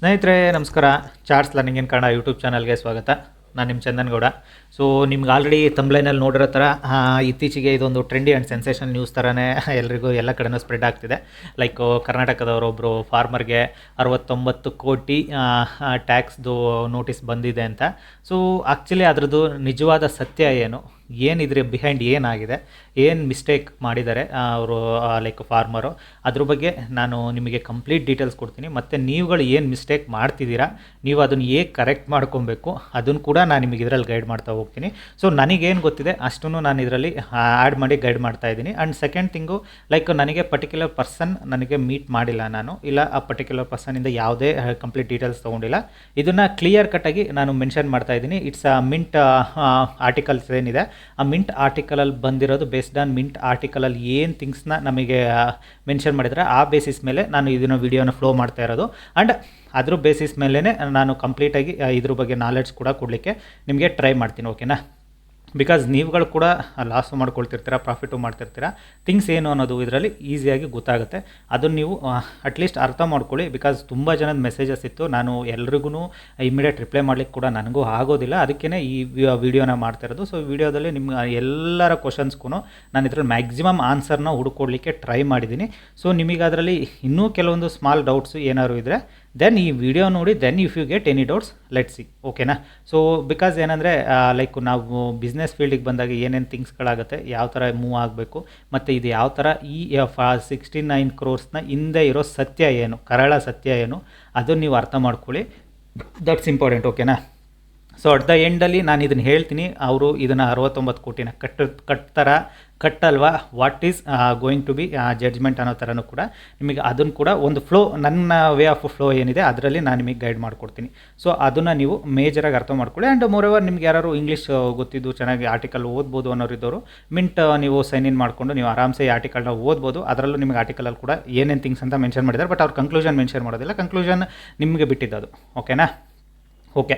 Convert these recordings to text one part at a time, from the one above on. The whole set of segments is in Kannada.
ಸ್ನೇಹಿತರೆ, ನಮಸ್ಕಾರ. Charts learning in Kannada YouTube ಚಾನಲ್ಗೆ ಸ್ವಾಗತ. ನಾನು ನಿಮ್ಮ ಚಂದನ್ಗೌಡ. ಸೊ ನಿಮ್ಗೆ ಆಲ್ರೆಡಿ ತಂಬ್ಲೈನಲ್ಲಿ ನೋಡಿರೋ ಥರ ಇತ್ತೀಚೆಗೆ ಇದೊಂದು ಟ್ರೆಂಡಿ ಆ್ಯಂಡ್ ಸೆನ್ಸೇಷನ್ ನ್ಯೂಸ್ ಥರನೇ ಎಲ್ರಿಗೂ ಎಲ್ಲ ಕಡೆನೂ ಸ್ಪ್ರೆಡ್ ಆಗ್ತಿದೆ. ಲೈಕ್ ಕರ್ನಾಟಕದವರೊಬ್ಬರು ಫಾರ್ಮರ್ಗೆ ಅರವತ್ತೊಂಬತ್ತು ಕೋಟಿ ಟ್ಯಾಕ್ಸ್ದು ನೋಟಿಸ್ ಬಂದಿದೆ ಅಂತ. ಸೊ ಆ್ಯಕ್ಚುಲಿ ಅದರದ್ದು ನಿಜವಾದ ಸತ್ಯ ಏನು? ಏನಿದ್ರೆ ಬಿಹೈಂಡ್ ಏನಾಗಿದೆ, ಏನು ಮಿಸ್ಟೇಕ್ ಮಾಡಿದ್ದಾರೆ ಅವರು ಲೈಕ್ ಫಾರ್ಮರು ಅದ್ರ ಬಗ್ಗೆ ನಾನು ನಿಮಗೆ ಕಂಪ್ಲೀಟ್ ಡೀಟೇಲ್ಸ್ ಕೊಡ್ತೀನಿ. ಮತ್ತು ನೀವುಗಳು ಏನು ಮಿಸ್ಟೇಕ್ ಮಾಡ್ತಿದ್ದೀರಾ, ನೀವು ಅದನ್ನು ಹೇಗೆ ಕರೆಕ್ಟ್ ಮಾಡ್ಕೊಬೇಕು ಅದನ್ನು ಕೂಡ ನಾನು ನಿಮಗೆ ಇದರಲ್ಲಿ ಗೈಡ್ ಮಾಡ್ತಾ ಹೋಗ್ತೀನಿ. ಸೊ ನನಗೇನು ಗೊತ್ತಿದೆ ಅಷ್ಟನ್ನು ನಾನು ಇದರಲ್ಲಿ ಆ್ಯಡ್ ಮಾಡಿ ಗೈಡ್ ಮಾಡ್ತಾ ಇದ್ದೀನಿ. ಆ್ಯಂಡ್ ಸೆಕೆಂಡ್ ಥಿಂಗು ಲೈಕ್ ನನಗೆ ಪರ್ಟಿಕ್ಯುಲರ್ ಪರ್ಸನ್ ನನಗೆ ಮೀಟ್ ಮಾಡಿಲ್ಲ ನಾನು. ಇಲ್ಲ, ಆ ಪರ್ಟಿಕ್ಯುಲರ್ ಪರ್ಸನಿಂದ ಯಾವುದೇ ಕಂಪ್ಲೀಟ್ ಡೀಟೇಲ್ಸ್ ತೊಗೊಂಡಿಲ್ಲ. ಇದನ್ನು ಕ್ಲಿಯರ್ ಕಟ್ಟಾಗಿ ನಾನು ಮೆನ್ಷನ್ ಮಾಡ್ತಾ ಇದ್ದೀನಿ. ಇಟ್ಸ್ ಅ ಮಿಂಟ್ ಆರ್ಟಿಕಲ್ಸ್ ಏನಿದೆ ಆ ಮಿಂಟ್ ಆರ್ಟಿಕಲಲ್ಲಿ ಬಂದಿರೋದು ಬೇಸ್ಡ್ ಆನ್ ಮಿಂಟ್ ಆರ್ಟಿಕಲಲ್ಲಿ ಏನು ಥಿಂಗ್ಸ್ನ ನಮಗೆ ಮೆನ್ಷನ್ ಮಾಡಿದರೆ ಆ ಬೇಸಿಸ್ ಮೇಲೆ ನಾನು ಇದನ್ನು ವಿಡಿಯೋನ ಫ್ಲೋ ಮಾಡ್ತಾ ಇರೋದು. ಆ್ಯಂಡ್ ಅದ್ರ ಬೇಸಿಸ್ ಮೇಲೇ ನಾನು ಕಂಪ್ಲೀಟಾಗಿ ಇದ್ರ ಬಗ್ಗೆ ನಾಲೆಡ್ಜ್ ಕೂಡ ಕೊಡಲಿಕ್ಕೆ ನಿಮಗೆ ಟ್ರೈ ಮಾಡ್ತೀನಿ ಓಕೆನಾ ಬಿಕಾಸ್ ನೀವುಗಳು ಕೂಡ ಲಾಸು ಮಾಡ್ಕೊಳ್ತಿರ್ತೀರ ಪ್ರಾಫಿಟು ಮಾಡ್ತಿರ್ತೀರ ಥಿಂಗ್ಸ್ ಏನು ಅನ್ನೋದು ಇದರಲ್ಲಿ ಈಸಿಯಾಗಿ ಗೊತ್ತಾಗುತ್ತೆ. ಅದನ್ನು ನೀವು ಅಟ್ಲೀಸ್ಟ್ ಅರ್ಥ ಮಾಡ್ಕೊಳ್ಳಿ. ಬಿಕಾಸ್ ತುಂಬ ಜನದ ಮೆಸೇಜಸ್ ಇತ್ತು. ನಾನು ಎಲ್ರಿಗೂ ಇಮಿಡಿಯೇಟ್ ರಿಪ್ಲೈ ಮಾಡ್ಲಿಕ್ಕೆ ಕೂಡ ನನಗೂ ಆಗೋದಿಲ್ಲ. ಅದಕ್ಕೇ ಈ ವಿಡಿಯೋನ ಮಾಡ್ತಾ ಇರೋದು. ಸೊ ವಿಡಿಯೋದಲ್ಲಿ ನಿಮ್ಮ ಎಲ್ಲರ ಕ್ವಶನ್ಸ್ಗೂ ನಾನು ಇದರಲ್ಲಿ ಮ್ಯಾಕ್ಸಿಮಮ್ ಆನ್ಸರ್ನ ಹುಡ್ಕೊಡ್ಲಿಕ್ಕೆ ಟ್ರೈ ಮಾಡಿದ್ದೀನಿ. ಸೊ ನಿಮಗೆ ಅದರಲ್ಲಿ ಇನ್ನೂ ಕೆಲವೊಂದು ಸ್ಮಾಲ್ ಡೌಟ್ಸು ಏನಾದ್ರು ಇದ್ದರೆ ದೆನ್ ಈ ವಿಡಿಯೋ ನೋಡಿ then if you get any doubts let see ಓಕೆನಾ ಸೊ ಬಿಕಾಸ್ ಏನಂದರೆ ಲೈಕ್ ನಾವು ಬಿಸ್ನೆಸ್ ಫೀಲ್ಡಿಗೆ ಬಂದಾಗ ಏನೇನು ಥಿಂಗ್ಸ್ಗಳಾಗುತ್ತೆ ಯಾವ ಥರ ಮೂವ್ ಆಗಬೇಕು, ಮತ್ತು ಇದು ಯಾವ ಥರ ಈ ಸಿಕ್ಸ್ಟಿ ನೈನ್ ಕ್ರೋರ್ಸ್ನ ಹಿಂದೆ ಇರೋ ಸತ್ಯ ಏನು, ಕರಾಳ ಸತ್ಯ ಏನು, ಅದು ನೀವು ಅರ್ಥ ಮಾಡ್ಕೊಳ್ಳಿ. ದಟ್ಸ್ ಇಂಪಾರ್ಟೆಂಟ್ ಓಕೆನಾ ಸೊ ಅಟ್ ದ ಎಂಡಲ್ಲಿ ನಾನು ಇದನ್ನು ಹೇಳ್ತೀನಿ, ಅವರು ಇದನ್ನು ಅರವತ್ತೊಂಬತ್ತು ಕೋಟಿನ ಕಟ್ಟ ಕಟ್ತಾರ. ಕಟ್ಟಲ್ವಾ? What is going to be judgement ಅನ್ನೋ ಥರನೂ ಕೂಡ ನಿಮಗೆ ಅದನ್ನು ಕೂಡ ಒಂದು ಫ್ಲೋ ನನ್ನ ವೇ ಆಫ್ ಫ್ಲೋ ಏನಿದೆ ಅದರಲ್ಲಿ ನಾನು ನಿಮಗೆ ಗೈಡ್ ಮಾಡಿಕೊಡ್ತೀನಿ. ಸೊ ಅದನ್ನು ನೀವು ಮೇಜರಾಗಿ ಅರ್ಥ ಮಾಡ್ಕೊಳ್ಳಿ. ಆ್ಯಂಡ್ ಮೋರೆವರ್ ನಿಮ್ಗೆ ಯಾರು ಇಂಗ್ಲೀಷ್ ಗೊತ್ತಿದ್ದು, ಚೆನ್ನಾಗಿ ಆರ್ಟಿಕಲ್ ಓದ್ಬೋದು ಅನ್ನೋರಿದ್ದವರು ಮಿಂಟ್ ನೀವು ಸೈನ್ ಇನ್ ಮಾಡಿಕೊಂಡು ನೀವು ಆರಾಮ್ಸೆ ಈ ಆರ್ಟಿಕಲ್ನ ಓದ್ಬೋದು. ಅದರಲ್ಲೂ ನಿಮಗೆ ಆರ್ಟಿಕಲಲ್ಲಿ ಕೂಡ ಏನೇನು ಥಿಂಗ್ಸ್ ಅಂತ ಮೆನ್ಷನ್ ಮಾಡಿದ್ದಾರೆ. ಬಟ್ ಅವ್ರು ಕನ್ಕ್ಲೂಷನ್ ಮೆನ್ಷನ್ ಮಾಡೋದಿಲ್ಲ. ಕನ್ಕ್ಲೂಷನ್ ನಿಮಗೆ ಬಿಟ್ಟಿದ್ದು ಓಕೆನಾ okay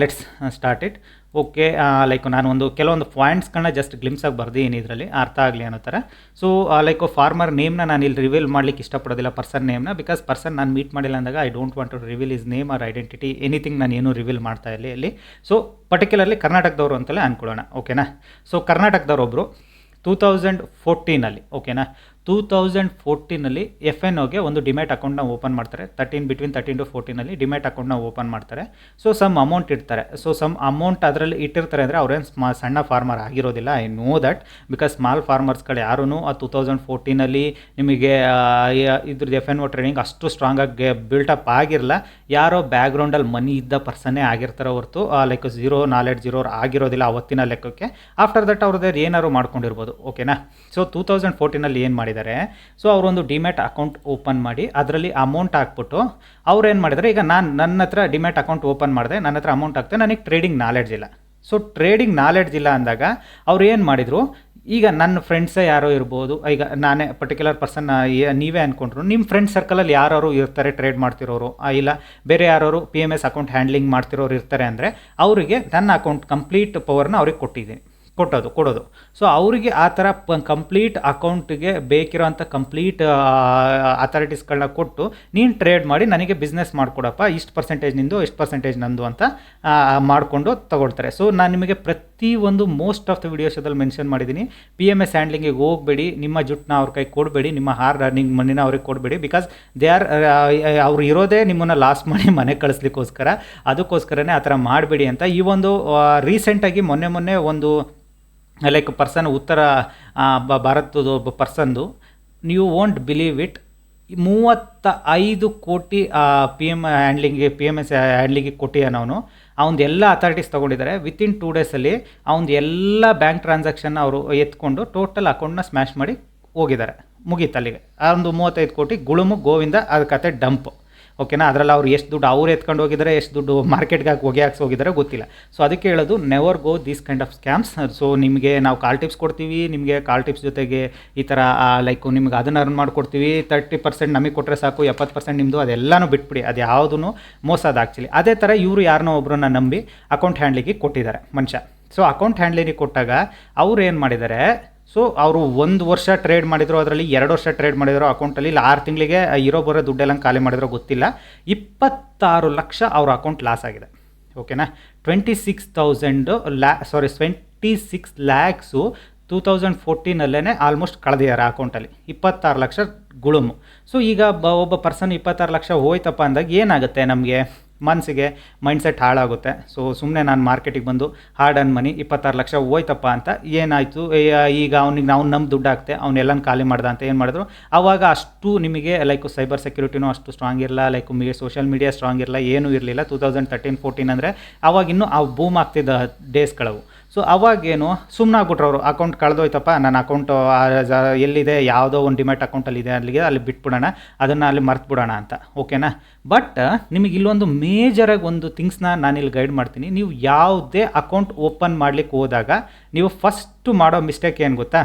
let's start it okay like ನಾನು ಒಂದು ಕೆಲವೊಂದು ಪಾಯಿಂಟ್ಸ್ಗಳನ್ನ ಜಸ್ಟ್ ಗ್ಲಿಮ್ಸಾಗಿ ಬರ್ದೀನಿ ಇದರಲ್ಲಿ? ಅರ್ಥ ಆಗಲಿ ಅನ್ನೋ ಥರ. ಸೊ ಲೈಕ್ ಫಾರ್ಮರ್ ನೇಮ್ನ ನಾನು ಇಲ್ಲಿ ರಿವೀಲ್ ಮಾಡ್ಲಿಕ್ಕೆ ಇಷ್ಟಪಡೋದಿಲ್ಲ ಪರ್ಸನ್ ನೇಮ್ನ ಬಿಕಾಸ್ ಪರ್ಸನ್ ನಾನು ಮೀಟ್ ಮಾಡಿಲ್ಲ ಅಂದಾಗ I don't want to reveal his name or identity anything ನಾನು ಏನು ರಿವೀಲ್ ಮಾಡ್ತಾ ಇಲ್ಲ ಇಲ್ಲಿ ಸೊ ಪರ್ಟಿಕ್ಯುಲರ್ಲಿ ಕರ್ನಾಟಕದವರು ಅಂತಲೇ ಅಂದ್ಕೊಳ್ಳೋಣ ಓಕೆನಾ ಸೊ ಕರ್ನಾಟಕದವರೊಬ್ಬರು ಟೂ ತೌಸಂಡ್ ಫೋರ್ಟೀನಲ್ಲಿ ಓಕೆನಾ ಟೂ ತೌಸಂಡ್ ಫೋರ್ಟೀನಲ್ಲಿ ಎಫ್ ಎನ್ ಒಗೆ ಒಂದು ಡಿಮ್ಯಾಟ್ ಅಕೌಂಟ್ನ ಓಪನ್ ಮಾಡ್ತಾರೆ. ತರ್ಟೀನ್ ಬಿಟ್ವೀನ್ ತರ್ಟೀನ್ ಟು ಫೋರ್ಟೀನಲ್ಲಿ ಡಿಮ್ಯಾಟ್ ಅಕೌಂಟ್ನ ಓಪನ್ ಮಾಡ್ತಾರೆ. ಸೊ ಸಮ್ ಅಮೌಂಟ್ ಇಡ್ತಾರೆ. ಸೊ ಸಮ್ ಅಮೌಂಟ್ ಅದರಲ್ಲಿ ಇಟ್ಟಿರ್ತಾರೆ ಅಂದರೆ ಅವ್ರೇನು ಸ್ಮಾ, ಸಣ್ಣ ಫಾರ್ಮರ್ ಆಗಿರೋದಿಲ್ಲ. I know that because small ಫಾರ್ಮರ್ಸ್ಗಳು ಯಾರೂ ಆ ಟೂ ತೌಸಂಡ್ ಫೋರ್ಟೀನಲ್ಲಿ ನಿಮಗೆ ಇದ್ರದ್ದು ಎಫ್ ಎನ್ ಒ ಟ್ರೇಡಿಂಗ್ ಅಷ್ಟು ಸ್ಟ್ರಾಂಗಾಗಿ ಬಿಲ್ಟಪ್ ಆಗಿರಲ್ಲ. ಯಾರೋ ಬ್ಯಾಕ್ಗ್ರೌಂಡಲ್ಲಿ ಮನಿ ಇದ್ದ ಪರ್ಸನ್ನೇ ಆಗಿರ್ತಾರೆ ಹೊರತು. ಲೈಕ್ ಝೀರೋ ನಾಲೆಡ್ಜ್ ಜೀರೋ ಆಗಿರೋದಿಲ್ಲ ಅವತ್ತಿನ ಲೆಕ್ಕಕ್ಕೆ. ಆಫ್ಟರ್ ದಟ್ ಅವ್ರದ್ದು ಏನಾದ್ರು ಮಾಡ್ಕೊಂಡಿರ್ಬೋದು. ಓಕೆನಾ ಸೊ ಟೂ ತೌಸಂಡ್ ಫೋರ್ಟೀನಲ್ಲಿ ಏನು ಮಾಡಿದ್ದಾರೆ. ಸೊ ಅವರೊಂದು ಡಿಮ್ಯಾಟ್ ಅಕೌಂಟ್ ಓಪನ್ ಮಾಡಿ, ಅದರಲ್ಲಿ ಅಮೌಂಟ್ ಹಾಕ್ಬಿಟ್ಟು ಅವ್ರು ಏನು ಮಾಡಿದ್ದಾರೆ ಈಗ ನಾನು ನನ್ನ ಹತ್ರ ಡಿಮ್ಯಾಟ್ ಅಕೌಂಟ್ ಓಪನ್ ಮಾಡಿದೆ, ನನ್ನ ಹತ್ರ ಅಮೌಂಟ್ ಹಾಕ್ತೆ ನನಗೆ ಟ್ರೇಡಿಂಗ್ ನಾಲೆಡ್ಜ್ ಇಲ್ಲ. ಸೊ ಟ್ರೇಡಿಂಗ್ ನಾಲೆಡ್ಜ್ ಇಲ್ಲ ಅಂದಾಗ ಅವ್ರು ಏನು ಮಾಡಿದರು, ಈಗ ನನ್ನ ಫ್ರೆಂಡ್ಸೇ ಯಾರೋ ಇರ್ಬೋದು, ಈಗ ನಾನೇ ಪರ್ಟಿಕ್ಯುಲರ್ ಪರ್ಸನ್ ನೀವೇ ಅಂದ್ಕೊಂಡ್ರು ನಿಮ್ಮ ಫ್ರೆಂಡ್ ಸರ್ಕಲಲ್ಲಿ ಯಾರು ಇರ್ತಾರೆ ಟ್ರೇಡ್ ಮಾಡ್ತಿರೋರು ಇಲ್ಲ ಬೇರೆ ಯಾರು P M S account handling ಮಾಡ್ತಿರೋರು ಇರ್ತಾರೆ ಅಂದರೆ, ಅವರಿಗೆ ನನ್ನ ಅಕೌಂಟ್ ಕಂಪ್ಲೀಟ್ ಪವರ್ನ ಅವ್ರಿಗೆ ಕೊಟ್ಟಿದ್ದೀನಿ. ಕೊಟ್ಟೋದು ಕೊಡೋದು. ಸೊ ಅವರಿಗೆ ಆ ಥರ ಪ ಕಂಪ್ಲೀಟ್ ಅಕೌಂಟಿಗೆ ಬೇಕಿರೋಂಥ ಕಂಪ್ಲೀಟ್ ಅಥಾರಿಟೀಸ್ಗಳನ್ನ ಕೊಟ್ಟು ನೀನು ಟ್ರೇಡ್ ಮಾಡಿ ನನಗೆ ಬಿಸ್ನೆಸ್ ಮಾಡಿಕೊಡಪ್ಪ, ಇಷ್ಟು ಪರ್ಸೆಂಟೇಜ್ ನಿಂದು, ಇಷ್ಟು ಪರ್ಸೆಂಟೇಜ್ ನಂದು ಅಂತ ಮಾಡಿಕೊಂಡು ತಗೊಳ್ತಾರೆ. ಸೊ ನಾನು ನಿಮಗೆ ಪ್ರತಿ ಒಂದು ಮೋಸ್ಟ್ ಆಫ್ ದ ವಿಡಿಯೋಸದಲ್ಲಿ ಮೆನ್ಷನ್ ಮಾಡಿದ್ದೀನಿ. ಪಿ ಎಂ ಎಸ್ ಹ್ಯಾಂಡ್ಲಿಂಗಿಗೆ ಹೋಗಬೇಡಿ, ನಿಮ್ಮ ಜುಟ್ಟನ್ನ ಅವ್ರ ಕೈ ಕೊಡಬೇಡಿ, ನಿಮ್ಮ ಹಾರ್ ಅರ್ನಿಂಗ್ ಮಣ್ಣಿನ ಅವ್ರಿಗೆ ಕೊಡಬೇಡಿ ಬಿಕಾಸ್ ದೇ ಆರ್ ಅವ್ರು ಇರೋದೇ ನಿಮ್ಮನ್ನು ಲಾಸ್ ಮಾಡಿ ಮನೆ ಕಳಿಸ್ಲಿಕ್ಕೋಸ್ಕರ. ಅದಕ್ಕೋಸ್ಕರನೇ ಆ ಥರ ಮಾಡಬೇಡಿ ಅಂತ ಈ ಒಂದು ರೀಸೆಂಟಾಗಿ ಮೊನ್ನೆ ಮೊನ್ನೆ ಒಂದು ಲೈಕ್ ಪರ್ಸನ್ ಉತ್ತರ ಭಾರತದ ಒಬ್ಬ ಪರ್ಸನ್ದು ನೀವು ವೋಂಟ್ ಬಿಲೀವ್ ಇಟ್ ಮೂವತ್ತ ಐದು ಕೋಟಿ ಪಿ ಎಂ ಹ್ಯಾಂಡ್ಲಿಂಗ್ಗೆ ಪಿ ಎಂ ಎಸ್ ಹ್ಯಾಂಡ್ಲಿಂಗಿಗೆ ಕೊಟ್ಟಿಯಾನ ಅವನು. ಅವ್ನದ್ದು ಎಲ್ಲ ಅಥಾರಿಟೀಸ್ ತೊಗೊಂಡಿದ್ದಾರೆ. ವಿತಿನ್ ಟೂ ಡೇಸಲ್ಲಿ ಅವ್ನು ಎಲ್ಲ ಬ್ಯಾಂಕ್ ಟ್ರಾನ್ಸಾಕ್ಷನ್ ಅವರು ಎತ್ಕೊಂಡು ಟೋಟಲ್ ಅಕೌಂಟ್ನ ಸ್ಮ್ಯಾಶ್ ಮಾಡಿ ಹೋಗಿದ್ದಾರೆ. ಮುಗೀತು ಅಲ್ಲಿಗೆ. ಒಂದು ಮೂವತ್ತೈದು ಕೋಟಿ, ಗುಳುಮು, ಗೋವಿಂದ, ಅದು ಕತೆ ಡಂಪ್ ಓಕೆನಾ? ಅದರಲ್ಲಿ ಅವ್ರು ಎಷ್ಟು ದುಡ್ಡು ಅವ್ರು ಎತ್ಕೊಂಡು ಹೋಗಿದ್ದಾರೆ ಎಷ್ಟು ದುಡ್ಡು ಮಾರ್ಕೆಟ್ಗೆ ಹಾಕಿ ಹೋಗಿ ಹಾಕ್ಸಿ ಹೋಗಿದ್ದಾರೆ ಗೊತ್ತಿಲ್ಲ. ಸೊ ಅದಕ್ಕೆ ಹೇಳೋದು never go these kind of scams so ನಿಮಗೆ ನಾವು ಕಾಲ್ ಟಿಪ್ಸ್ ಕೊಡ್ತೀವಿ, ನಿಮಗೆ ಕಾಲ್ ಟಿಪ್ಸ್ ಜೊತೆಗೆ ಈ ಥರ ಲೈಕ್ ನಿಮ್ಗೆ ಅದನ್ನು ಅರ್ನ್ ಮಾಡಿಕೊಡ್ತೀವಿ ತರ್ಟಿ ಪರ್ಸೆಂಟ್ ನಮಗೆ ಕೊಟ್ಟರೆ ಸಾಕು, ಎಪ್ಪತ್ತು ಪರ್ಸೆಂಟ್ ನಿಮ್ಮದು ಅದೆಲ್ಲನೂ ಬಿಟ್ಬಿಡಿ. ಅದು ಯಾವುದೂ ಮೋಸ ಅದು ಆ್ಯಕ್ಚುಲಿ ಅದೇ ಥರ ಇವರು ಯಾರನ್ನೋ ಒಬ್ಬರನ್ನ ನಂಬಿ ಅಕೌಂಟ್ ಹ್ಯಾಂಡ್ಲಿಗೆ ಕೊಟ್ಟಿದ್ದಾರೆ ಮನುಷ್ಯ. ಸೊ ಅಕೌಂಟ್ ಹ್ಯಾಂಡ್ಲಿಗೆ ಕೊಟ್ಟಾಗ ಅವ್ರು ಏನು ಮಾಡಿದ್ದಾರೆ ಸೊ ಅವರು ಒಂದು ವರ್ಷ ಟ್ರೇಡ್ ಮಾಡಿದ್ರು, ಅದರಲ್ಲಿ ಎರಡು ವರ್ಷ ಟ್ರೇಡ್ ಮಾಡಿದ್ರು ಅಕೌಂಟಲ್ಲಿ ಇಲ್ಲ, ಆರು ತಿಂಗಳಿಗೆ ಇರೋ ಬರೋ ದುಡ್ಡೆಲ್ಲ ಖಾಲಿ ಮಾಡಿದ್ರು ಗೊತ್ತಿಲ್ಲ. ಇಪ್ಪತ್ತಾರು ಲಕ್ಷ ಅವ್ರ ಅಕೌಂಟ್ ಲಾಸ್ ಆಗಿದೆ. ಓಕೆನಾ twenty six thousand ಲ್ಯಾ sorry twenty six lakhs two thousand ಫೋರ್ಟೀನಲ್ಲೇ almost ಕಳೆದಿದ್ದಾರೆ ಅಕೌಂಟಲ್ಲಿ ಇಪ್ಪತ್ತಾರು ಲಕ್ಷ ಗುಳುಮು. ಸೊ ಈಗ ಒಬ್ಬ ಪರ್ಸನ್ ಇಪ್ಪತ್ತಾರು ಲಕ್ಷ ಹೋಯ್ತಪ್ಪ ಅಂದಾಗ ಏನಾಗುತ್ತೆ ನಮಗೆ? ಮನಸ್ಸಿಗೆ ಮೈಂಡ್ಸೆಟ್ ಹಾಳಾಗುತ್ತೆ. ಸೊ ಸುಮ್ಮನೆ ನಾನು ಮಾರ್ಕೆಟಿಗೆ ಬಂದು ಹಾರ್ಡ್ ಅನ್ ಮನಿ ಇಪ್ಪತ್ತಾರು ಲಕ್ಷ ಹೋಯ್ತಪ್ಪ ಅಂತ ಏನಾಯಿತು? ಈಗ ಅವ್ನಿಗೆ ನಾವು ನಮ್ಮ ದುಡ್ಡು ಹಾಕ್ತೆ ಅವ್ನೆಲ್ಲನ ಖಾಲಿ ಮಾಡ್ದ ಅಂತ ಏನು ಮಾಡಿದ್ರು? ಆವಾಗ ಅಷ್ಟು ನಿಮಗೆ ಲೈಕ್ ಸೈಬರ್ ಸೆಕ್ಯೂರಿಟಿನೂ ಅಷ್ಟು ಸ್ಟ್ರಾಂಗ್ ಇರಲ್ಲ like me social media strong ಇರಲ್ಲ ಏನೂ ಇರಲಿಲ್ಲ. ಟೂ ತೌಸಂಡ್ ತರ್ಟೀನ್ ಫೋರ್ಟೀನ್ ಅಂದರೆ ಆ ಬೂಮ್ ಆಗ್ತಿದ್ದ ಡೇಸ್ಗಳವು ಸೊ ಅವಾಗೇನು ಸುಮ್ಮನೆ ಆಗ್ಬಿಟ್ರು ಅವರು. ಅಕೌಂಟ್ ಕಳೆದೋಯ್ತಪ್ಪ. ನನ್ನ ಅಕೌಂಟು ಎಲ್ಲಿದೆ? ಯಾವುದೋ ಒಂದು ಡಿಮ್ಯಾಟ್ ಅಕೌಂಟಲ್ಲಿ ಇದೆ. ಅಲ್ಲಿಗೆ ಅಲ್ಲಿ ಬಿಟ್ಬಿಡೋಣ. ಅದನ್ನು ಅಲ್ಲಿ ಮರ್ತು ಬಿಡೋಣ ಅಂತ ಓಕೆನಾ ಬಟ್ ನಿಮಗೆ ಇಲ್ಲೊಂದು ಮೇಜರಾಗಿ ಒಂದು ಥಿಂಗ್ಸ್ನ ನಾನಿಲ್ಲಿ ಗೈಡ್ ಮಾಡ್ತೀನಿ. ನೀವು ಯಾವುದೇ ಅಕೌಂಟ್ ಓಪನ್ ಮಾಡ್ಲಿಕ್ಕೆ ಹೋದಾಗ, ನೀವು ಫಸ್ಟು ಮಾಡೋ ಮಿಸ್ಟೇಕ್ ಏನು ಗೊತ್ತಾ?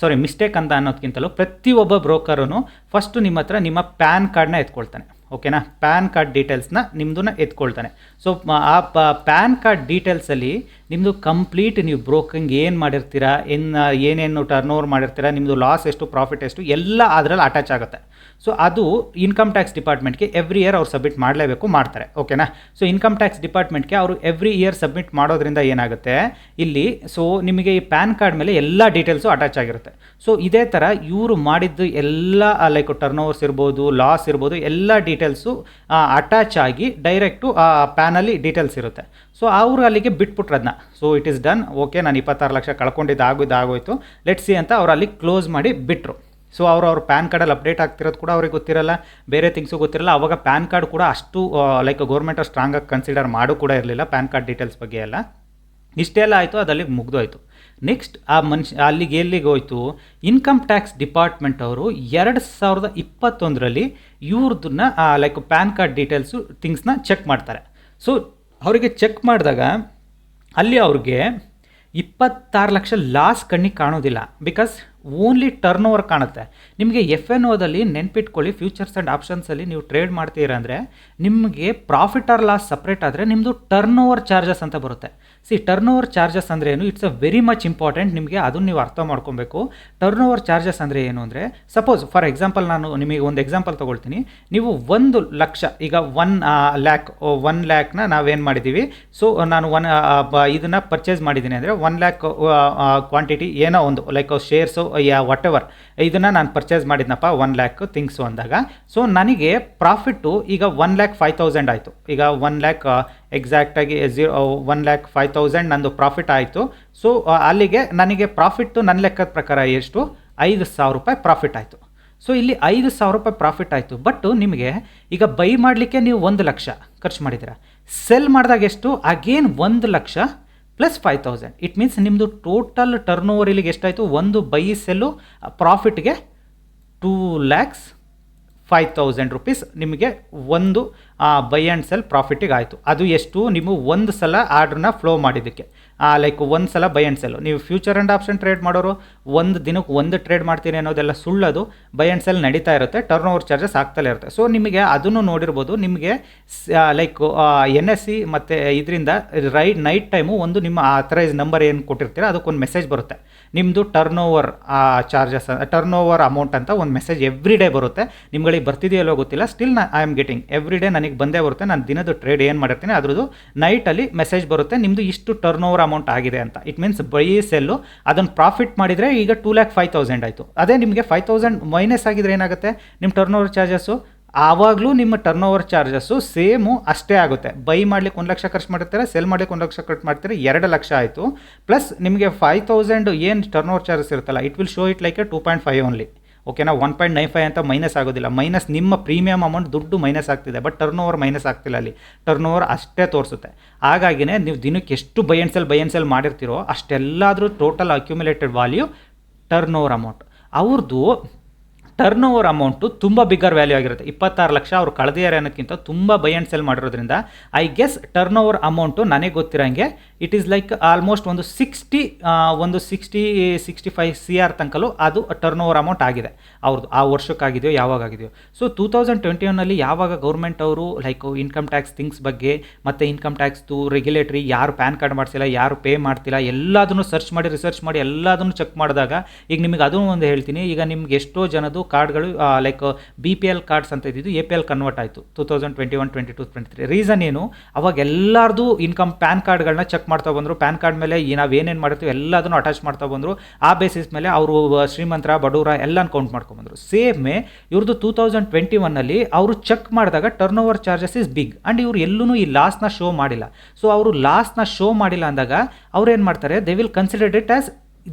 ಸಾರಿ ಮಿಸ್ಟೇಕ್ ಅಂತ ಅನ್ನೋದಕ್ಕಿಂತಲೂ ಪ್ರತಿಯೊಬ್ಬ ಬ್ರೋಕರೂ ಫಸ್ಟು ನಿಮ್ಮ ಹತ್ರ ನಿಮ್ಮ ಪ್ಯಾನ್ ಕಾರ್ಡ್ನ ಎತ್ಕೊಳ್ತಾನೆ. ಓಕೆನಾ? ಪ್ಯಾನ್ ಕಾರ್ಡ್ ಡೀಟೇಲ್ಸ್ನ ನಿಮ್ಮದನ್ನ ಎತ್ಕೊಳ್ತಾನೆ. ಸೊ ಆ ಪ್ಯಾನ್ ಕಾರ್ಡ್ ಡೀಟೇಲ್ಸಲ್ಲಿ ನಿಮ್ಮದು ಕಂಪ್ಲೀಟ್ ನೀವು ಬ್ರೋಕಿಂಗ್ ಏನು ಮಾಡಿರ್ತೀರಾ ಏನು ಏನೇನು ಟರ್ನ್ ಓವರ್ ಮಾಡಿರ್ತೀರಾ ನಿಮ್ಮದು ಲಾಸ್ ಎಷ್ಟು ಪ್ರಾಫಿಟ್ ಎಷ್ಟು, ಎಲ್ಲ ಅದರಲ್ಲಿ ಅಟ್ಯಾಚ್ ಆಗುತ್ತೆ. ಸೊ ಅದು ಇನ್ಕಮ್ ಟ್ಯಾಕ್ಸ್ ಡಿಪಾರ್ಟ್ಮೆಂಟ್ಗೆ ಎವ್ರಿ ಇಯರ್ ಅವ್ರು ಸಬ್ಮಿಟ್ ಮಾಡಲೇಬೇಕು, ಮಾಡ್ತಾರೆ. ಓಕೆನಾ ಸೊ ಇನ್ಕಮ್ ಟ್ಯಾಕ್ಸ್ ಡಿಪಾರ್ಟ್ಮೆಂಟ್ಗೆ ಅವರು ಎವ್ರಿ ಇಯರ್ ಸಬ್ಮಿಟ್ ಮಾಡೋದ್ರಿಂದ ಏನಾಗುತ್ತೆ? ಇಲ್ಲಿ ಸೊ ನಿಮಗೆ ಈ ಪ್ಯಾನ್ ಕಾರ್ಡ್ ಮೇಲೆ ಎಲ್ಲ ಡೀಟೇಲ್ಸು ಅಟ್ಯಾಚ್ ಆಗಿರುತ್ತೆ. ಸೊ ಇದೇ ಥರ ಇವರು ಮಾಡಿದ್ದು ಎಲ್ಲ ಲೈಕ್ ಟರ್ನ್ ಓವರ್ಸ್ ಇರ್ಬೋದು ಲಾಸ್ ಇರ್ಬೋದು, ಎಲ್ಲ ಡೀಟೇಲ್ಸು ಅಟ್ಯಾಚ್ ಆಗಿ ಡೈರೆಕ್ಟು ಆ ಪ್ಯಾನಲ್ಲಿ ಡೀಟೇಲ್ಸ್ ಇರುತ್ತೆ. ಸೊ ಅವರು ಅಲ್ಲಿಗೆ ಬಿಟ್ಬಿಟ್ರು ಅದನ್ನ so it is done okay ನಾನು ಇಪ್ಪತ್ತಾರು ಲಕ್ಷ ಕಳ್ಕೊಂಡಿದ್ದು ಆಗೋದು, ಆಗೋಯ್ತು. ಲೆಟ್ ಸಿ ಅಂತ ಅವರು ಅಲ್ಲಿ ಕ್ಲೋಸ್ ಮಾಡಿ ಬಿಟ್ಟರು ಸೊ ಅವರು ಅವ್ರ ಪ್ಯಾನ್ ಕಾರ್ಡಲ್ಲಿ ಅಪ್ಡೇಟ್ ಆಗ್ತಿರೋದು ಕೂಡ ಅವ್ರಿಗೆ ಗೊತ್ತಿರಲ್ಲ. ಬೇರೆ ಥಿಂಗ್ಸು ಗೊತ್ತಿರಲ್ಲ. ಅವಾಗ ಪ್ಯಾನ್ ಕಾರ್ಡ್ ಕೂಡ ಅಷ್ಟು ಲೈಕ್ ಗೌರ್ಮೆಂಟ್ ಸ್ಟ್ರಾಂಗಾಗಿ ಕನ್ಸಿಡರ್ ಮಾಡೋ ಕೂಡ ಇರಲಿಲ್ಲ ಪ್ಯಾನ್ ಕಾರ್ಡ್ ಡೀಟೇಲ್ಸ್ ಬಗ್ಗೆ ಎಲ್ಲ. ಇಷ್ಟೆಲ್ಲ ಆಯಿತು, ಅದಲ್ಲಿ ಮುಗ್ದೋಯ್ತು. ನೆಕ್ಸ್ಟ್ ಆ ಮನುಷ್ಯ ಅಲ್ಲಿಗೆ ಎಲ್ಲಿಗೆ ಹೋಯ್ತು? ಇನ್ಕಮ್ ಟ್ಯಾಕ್ಸ್ ಡಿಪಾರ್ಟ್ಮೆಂಟ್ ಅವರು ಎರಡು ಸಾವಿರದ ಇಪ್ಪತ್ತೊಂದರಲ್ಲಿ ಇವ್ರದನ್ನ ಲೈಕ್ ಪ್ಯಾನ್ ಕಾರ್ಡ್ ಡೀಟೇಲ್ಸು ಥಿಂಗ್ಸ್ನ ಚೆಕ್ ಮಾಡ್ತಾರೆ. ಸೊ ಅವರಿಗೆ ಚೆಕ್ ಮಾಡಿದಾಗ ಅಲ್ಲಿ ಅವ್ರಿಗೆ ಇಪ್ಪತ್ತಾರು ಲಕ್ಷ ಲಾಸ್ ಕಣ್ಣಿಗೆ ಕಾಣೋದಿಲ್ಲ. ಬಿಕಾಸ್ ಓನ್ಲಿ ಟರ್ನ್ ಓವರ್ ಕಾಣುತ್ತೆ. ನಿಮಗೆ ಎಫ್ ಎನ್ ಓದಲ್ಲಿ ನೆನ್ಪಿಟ್ಕೊಳ್ಳಿ ಫ್ಯೂಚರ್ಸ್ ಆ್ಯಂಡ್ ಆಪ್ಷನ್ಸಲ್ಲಿ ನೀವು ಟ್ರೇಡ್ ಮಾಡ್ತೀರಾ ಅಂದರೆ, ನಿಮಗೆ ಪ್ರಾಫಿಟ್ ಆರ್ ಲಾಸ್ ಸಪ್ರೇಟ್ ಆದರೆ ನಿಮ್ಮದು ಟರ್ನ್ ಓವರ್ ಚಾರ್ಜಸ್ ಅಂತ ಬರುತ್ತೆ. ಸಿ ಟರ್ನ್ ಓವರ್ ಚಾರ್ಜಸ್ ಅಂದರೆ ಏನು? It's a very much important ನಿಮಗೆ ಅದನ್ನು ನೀವು ಅರ್ಥ ಮಾಡ್ಕೊಬೇಕು. ಟರ್ನ್ ಓವರ್ ಚಾರ್ಜಸ್ ಅಂದರೆ ಏನು ಅಂದರೆ ಸಪೋಸ್ ಫಾರ್ ಎಕ್ಸಾಂಪಲ್ ನಾನು ನಿಮಗೆ ಒಂದು ಎಕ್ಸಾಂಪಲ್ ತೊಗೊಳ್ತೀನಿ. ನೀವು ಒಂದು ಲಕ್ಷ, ಈಗ ಒನ್ ಲ್ಯಾಕ್ ಒನ್ ಲ್ಯಾಕ್ನ ನಾವೇನು ಮಾಡಿದ್ದೀವಿ ಸೊ ನಾನು ಒನ್ ಇದನ್ನು ಪರ್ಚೇಸ್ ಮಾಡಿದ್ದೀನಿ ಅಂದರೆ ಒನ್ ಲ್ಯಾಕ್ ಕ್ವಾಂಟಿಟಿ ಏನೋ ಒಂದು ಲೈಕ್ ಶೇರ್ಸು ಯಾ ವಾಟ್ ಎವರ್ ಇದನ್ನು ನಾನು ಪರ್ಚೇಸ್ ಮಾಡಿದ್ನಪ್ಪ ಒನ್ ಲ್ಯಾಕ್ ಥಿಂಗ್ಸು ಅಂದಾಗ. ಸೊ ನನಗೆ ಪ್ರಾಫಿಟ್ಟು ಈಗ ಒನ್ ಲ್ಯಾಕ್ ಫೈವ್ ತೌಸಂಡ್ ಆಯಿತು. ಈಗ one lakh ಎಕ್ಸಾಕ್ಟಾಗಿ zero one lakh five thousand ನಂದು ಪ್ರಾಫಿಟ್ ಆಯಿತು. ಸೊ ಅಲ್ಲಿಗೆ ನನಗೆ ಪ್ರಾಫಿಟ್ಟು ನನ್ನ ಲೆಕ್ಕದ ಪ್ರಕಾರ ಎಷ್ಟು? ಐದು ಸಾವಿರ ರೂಪಾಯಿ ಪ್ರಾಫಿಟ್ ಆಯಿತು. ಸೊ ಇಲ್ಲಿ ಐದು ಸಾವಿರ ರೂಪಾಯಿ ಪ್ರಾಫಿಟ್ ಆಯಿತು. ಬಟ್ ನಿಮಗೆ ಈಗ ಬೈ ಮಾಡಲಿಕ್ಕೆ ನೀವು ಒಂದು ಲಕ್ಷ ಖರ್ಚು ಮಾಡಿದ್ದೀರಾ. ಸೆಲ್ ಮಾಡಿದಾಗ ಎಷ್ಟು? ಅಗೇನ್ ಒಂದು lakh plus five thousand it means ನಿಮ್ಮದು ಟೋಟಲ್ ಟರ್ನ್ ಓವರ್ ಇಲ್ಲಿಗೆ ಎಷ್ಟಾಯಿತು? ಒಂದು buy sell ಪ್ರಾಫಿಟ್ಗೆ two lakhs five thousand rupees ನಿಮಗೆ ಒಂದು ಬೈ ಆ್ಯಂಡ್ ಸೆಲ್ ಪ್ರಾಫಿಟಿಗೆ ಆಯಿತು. ಅದು ಎಷ್ಟು? ನೀವು ಒಂದು ಸಲ ಆರ್ಡ್ರನ್ನ ಫ್ಲೋ ಮಾಡಿದ್ದಕ್ಕೆ. ಲೈಕ್ ಒಂದು ಸಲ ಬೈ ಆ್ಯಂಡ್ ಸೆಲ್ ನೀವು ಫ್ಯೂಚರ್ ಆ್ಯಂಡ್ ಆಪ್ಷನ್ ಟ್ರೇಡ್ ಮಾಡೋರು, ಒಂದು ದಿನಕ್ಕೆ ಒಂದು ಟ್ರೇಡ್ ಮಾಡ್ತೀನಿ ಅನ್ನೋದೆಲ್ಲ ಸುಳ್ಳದು ಬೈ ಆ್ಯಂಡ್ ಸೆಲ್ ನಡೀತಾ ಇರುತ್ತೆ ಟರ್ನ್ ಓವರ್ ಚಾರ್ಜಸ್ ಆಗ್ತಲೇ ಇರುತ್ತೆ. ಸೊ ನಿಮಗೆ ಅದನ್ನು ನೋಡಿರ್ಬೋದು, ನಿಮಗೆ ಲೈಕ್ ಎನ್ ಎಸ್ ಸಿ ಮತ್ತು ಇದರಿಂದ ರೈ ನೈಟ್ ಟೈಮು ಒಂದು ನಿಮ್ಮ ಆಥರೈಸ್ ನಂಬರ್ ಏನು ಕೊಟ್ಟಿರ್ತೀರ, ಅದಕ್ಕೊಂದು ಮೆಸೇಜ್ ಬರುತ್ತೆ. ನಿಮ್ಮದು turn over charges turnover amount ಅಂತ ಒಂದು ಮೆಸೇಜ್ ಎವ್ರಿ ಡೇ ಬರುತ್ತೆ. ನಿಮ್ಗಳಿಗೆ ಬರ್ತಿದೆಯಲ್ಲೋ ಗೊತ್ತಿಲ್ಲ still I am getting every day ನನಗೆ ಬಂದೇ ಬರುತ್ತೆ, ನಾನು ದಿನದ ಟ್ರೇಡ್ ಏನು ಮಾಡಿರ್ತೀನಿ, ಅದ್ರದ್ದು ನೈಟಲ್ಲಿ ಮೆಸೇಜ್ ಬರುತ್ತೆ ನಿಮ್ಮದು ಇಷ್ಟು ಟರ್ನ್ ಓವರ್ ಆಗಿದೆ ಅಂತ. ಇಟ್ ಮೀನ್ಸ್ ಬೈ ಸೆಲ್ಲು ಅದನ್ನು ಪ್ರಾಫಿಟ್ ಮಾಡಿದರೆ ಈಗ ಟೂ ಲ್ಯಾಕ್ ಫೈವ್ ತೌಸಂಡ್ ಆಯಿತು. ಅದೇ ನಿಮಗೆ ಫೈವ್ ತೌಸಂಡ್ ಮೈನಸ್ ಆಗಿದ್ರೆ ಏನಾಗುತ್ತೆ? ನಿಮ್ಮ ಟರ್ನ್ ಓವರ್ ಚಾರ್ಜಸ್ಸು ಆವಾಗಲೂ ನಿಮ್ಮ ಟರ್ನ್ ಓವರ್ ಚಾರ್ಜಸ್ಸು ಸೇಮು ಅಷ್ಟೇ ಆಗುತ್ತೆ. ಬೈ ಮಾಡ್ಲಿಕ್ಕೆ ಒಂದು ಲಕ್ಷ ಖರ್ಚು ಮಾಡಿರ್ತಾರೆ ಸೆಲ್ ಮಾಡ್ಲಿಕ್ಕೆ ಒಂದು ಲಕ್ಷ ಖರ್ಚು ಮಾಡ್ತಾರೆ, ಎರಡು ಲಕ್ಷ ಆಯಿತು. ಪ್ಲಸ್ ನಿಮಗೆ ಫೈವ್ ತೌಸಂಡ್ ಏನು ಟರ್ನ್ ಓವರ್ ಚಾರ್ಜಸ್ ಇರುತ್ತಲ್ಲ it will show it like a two point five only ಓಕೆನಾ ಒನ್ ಪಾಯಿಂಟ್ ನೈನ್ ಫೈವ್ ಅಂತ ಮೈನಸ್ ಆಗೋದಿಲ್ಲ. ಮೈನಸ್ ನಿಮ್ಮ ಪ್ರೀಮಿಯಮ್ ಅಮೌಂಟ್ ದುಡ್ಡು ಮೈನಸ್ ಆಗ್ತಿದೆ ಬಟ್ ಟರ್ನ್ ಓವರ್ ಮೈನಸ್ ಆಗ್ತಿಲ್ಲ ಅಲ್ಲಿ. ಟರ್ನ್ ಓವರ್ ಅಷ್ಟೇ ತೋರಿಸುತ್ತೆ. ಹಾಗಾಗಿನೇ ನೀವು ದಿನಕ್ಕೆ ಎಷ್ಟು buy and sell buy and sell ಮಾಡಿರ್ತೀರೋ ಅಷ್ಟೆಲ್ಲಾದರೂ total accumulated value turnover amount ಅವ್ರದ್ದು ಟರ್ನ್ ಓವರ್ ಅಮೌಂಟು ತುಂಬ ಬಿಗ್ಗರ್ ವ್ಯಾಲ್ಯೂ ಆಗಿರುತ್ತೆ. ಇಪ್ಪತ್ತಾರು ಲಕ್ಷ ಅವ್ರು ಕಳೆದಿದ್ದಾರೆ ಅನ್ನೋದಕ್ಕಿಂತ ತುಂಬ ಬೈ ಆ್ಯಂಡ್ ಸೆಲ್ ಮಾಡಿರೋದ್ರಿಂದ I guess turnover amount ನನಗೆ ಗೊತ್ತಿರೋಂಗೆ ಇಟ್ ಈಸ್ ಲೈಕ್ ಆಲ್ಮೋಸ್ಟ್ ಒಂದು ಸಿಕ್ಸ್ಟಿ ಒಂದು sixty sixty five C R ತನಕಲೂ ಅದು ಟರ್ನ್ ಓವರ್ ಅಮೌಂಟ್ ಆಗಿದೆ. ಅವ್ರದ್ದು ಆ ವರ್ಷಕ್ಕಾಗಿದೆಯೋ ಯಾವಾಗ ಆಗಿದೆಯೋ ಸೊ ಟೂ ತೌಸಂಡ್ ಟ್ವೆಂಟಿ ಒನ್ನಲ್ಲಿ ಯಾವಾಗ ಗೌರ್ಮೆಂಟ್ ಅವರು ಲೈಕ್ ಇನ್ಕಮ್ ಟ್ಯಾಕ್ಸ್ ಥಿಂಗ್ಸ್ ಬಗ್ಗೆ ಮತ್ತು ಇನ್ಕಮ್ ಟ್ಯಾಕ್ಸ್ದು ರೆಗ್ಯುಲೇಟ್ರಿ ಯಾರು ಪ್ಯಾನ್ ಕಾರ್ಡ್ ಮಾಡಿಸಿಲ್ಲ, ಯಾರು ಪೇ ಮಾಡ್ತಿಲ್ಲ, ಎಲ್ಲದನ್ನು ಸರ್ಚ್ ಮಾಡಿ ರಿಸರ್ಚ್ ಮಾಡಿ, ಎಲ್ಲದನ್ನು ಚೆಕ್ ಮಾಡಿದಾಗ ಈಗ ನಿಮಗೆ ಅದೂ ಒಂದು ಹೇಳ್ತೀನಿ. ಈಗ ನಿಮ್ಗೆ ಎಷ್ಟೋ ಜನದು ಕಾರ್ಡ್ಗಳು like B P L cards ಅಂತ ಇದ್ದಿದ್ದು ಎ ಪಿ ಎಲ್ ಕನ್ವರ್ಟ್ ಆಯಿತು. Two thousand twenty one twenty two twenty three reason ಏನು? ಅವಾಗ ಎಲ್ಲರದು ಇನ್ಕಮ್ ಪ್ಯಾನ್ ಕಾರ್ಡ್ಗಳನ್ನ ಚೆಕ್ ಮಾಡ್ತಾ ಬಂದರು. ಪ್ಯಾನ್ ಕಾರ್ಡ್ ಮೇಲೆ ಈ ನಾವು ಏನೇನು ಮಾಡಿರ್ತೀವಿ ಎಲ್ಲದನ್ನು ಅಟ್ಯಾಚ್ ಮಾಡ್ತಾ ಬಂದರು. ಆ ಬೇಸಿಸ್ ಮೇಲೆ ಅವರು ಶ್ರೀಮಂತರ, ಬಡೂರ ಎಲ್ಲನ ಕೌಂಟ್ ಮಾಡ್ಕೊಂಡ್ಬಂದರು ಸೇಮೇ ಇವ್ರದ್ದು ಟೂ ತೌಸಂಡ್ ಟ್ವೆಂಟಿ ಒನ್ನಲ್ಲಿ ಅವರು ಚೆಕ್ ಮಾಡಿದಾಗ turnover charges is big and ಇವ್ರು ಎಲ್ಲೂ ಈ ಲಾಸ್ನ ಶೋ ಮಾಡಿಲ್ಲ. ಸೊ ಅವರು ಲಾಸ್ನ ಶೋ ಮಾಡಿಲ್ಲ ಅಂದಾಗ ಅವ್ರು ಏನು ಮಾಡ್ತಾರೆ? They will consider it as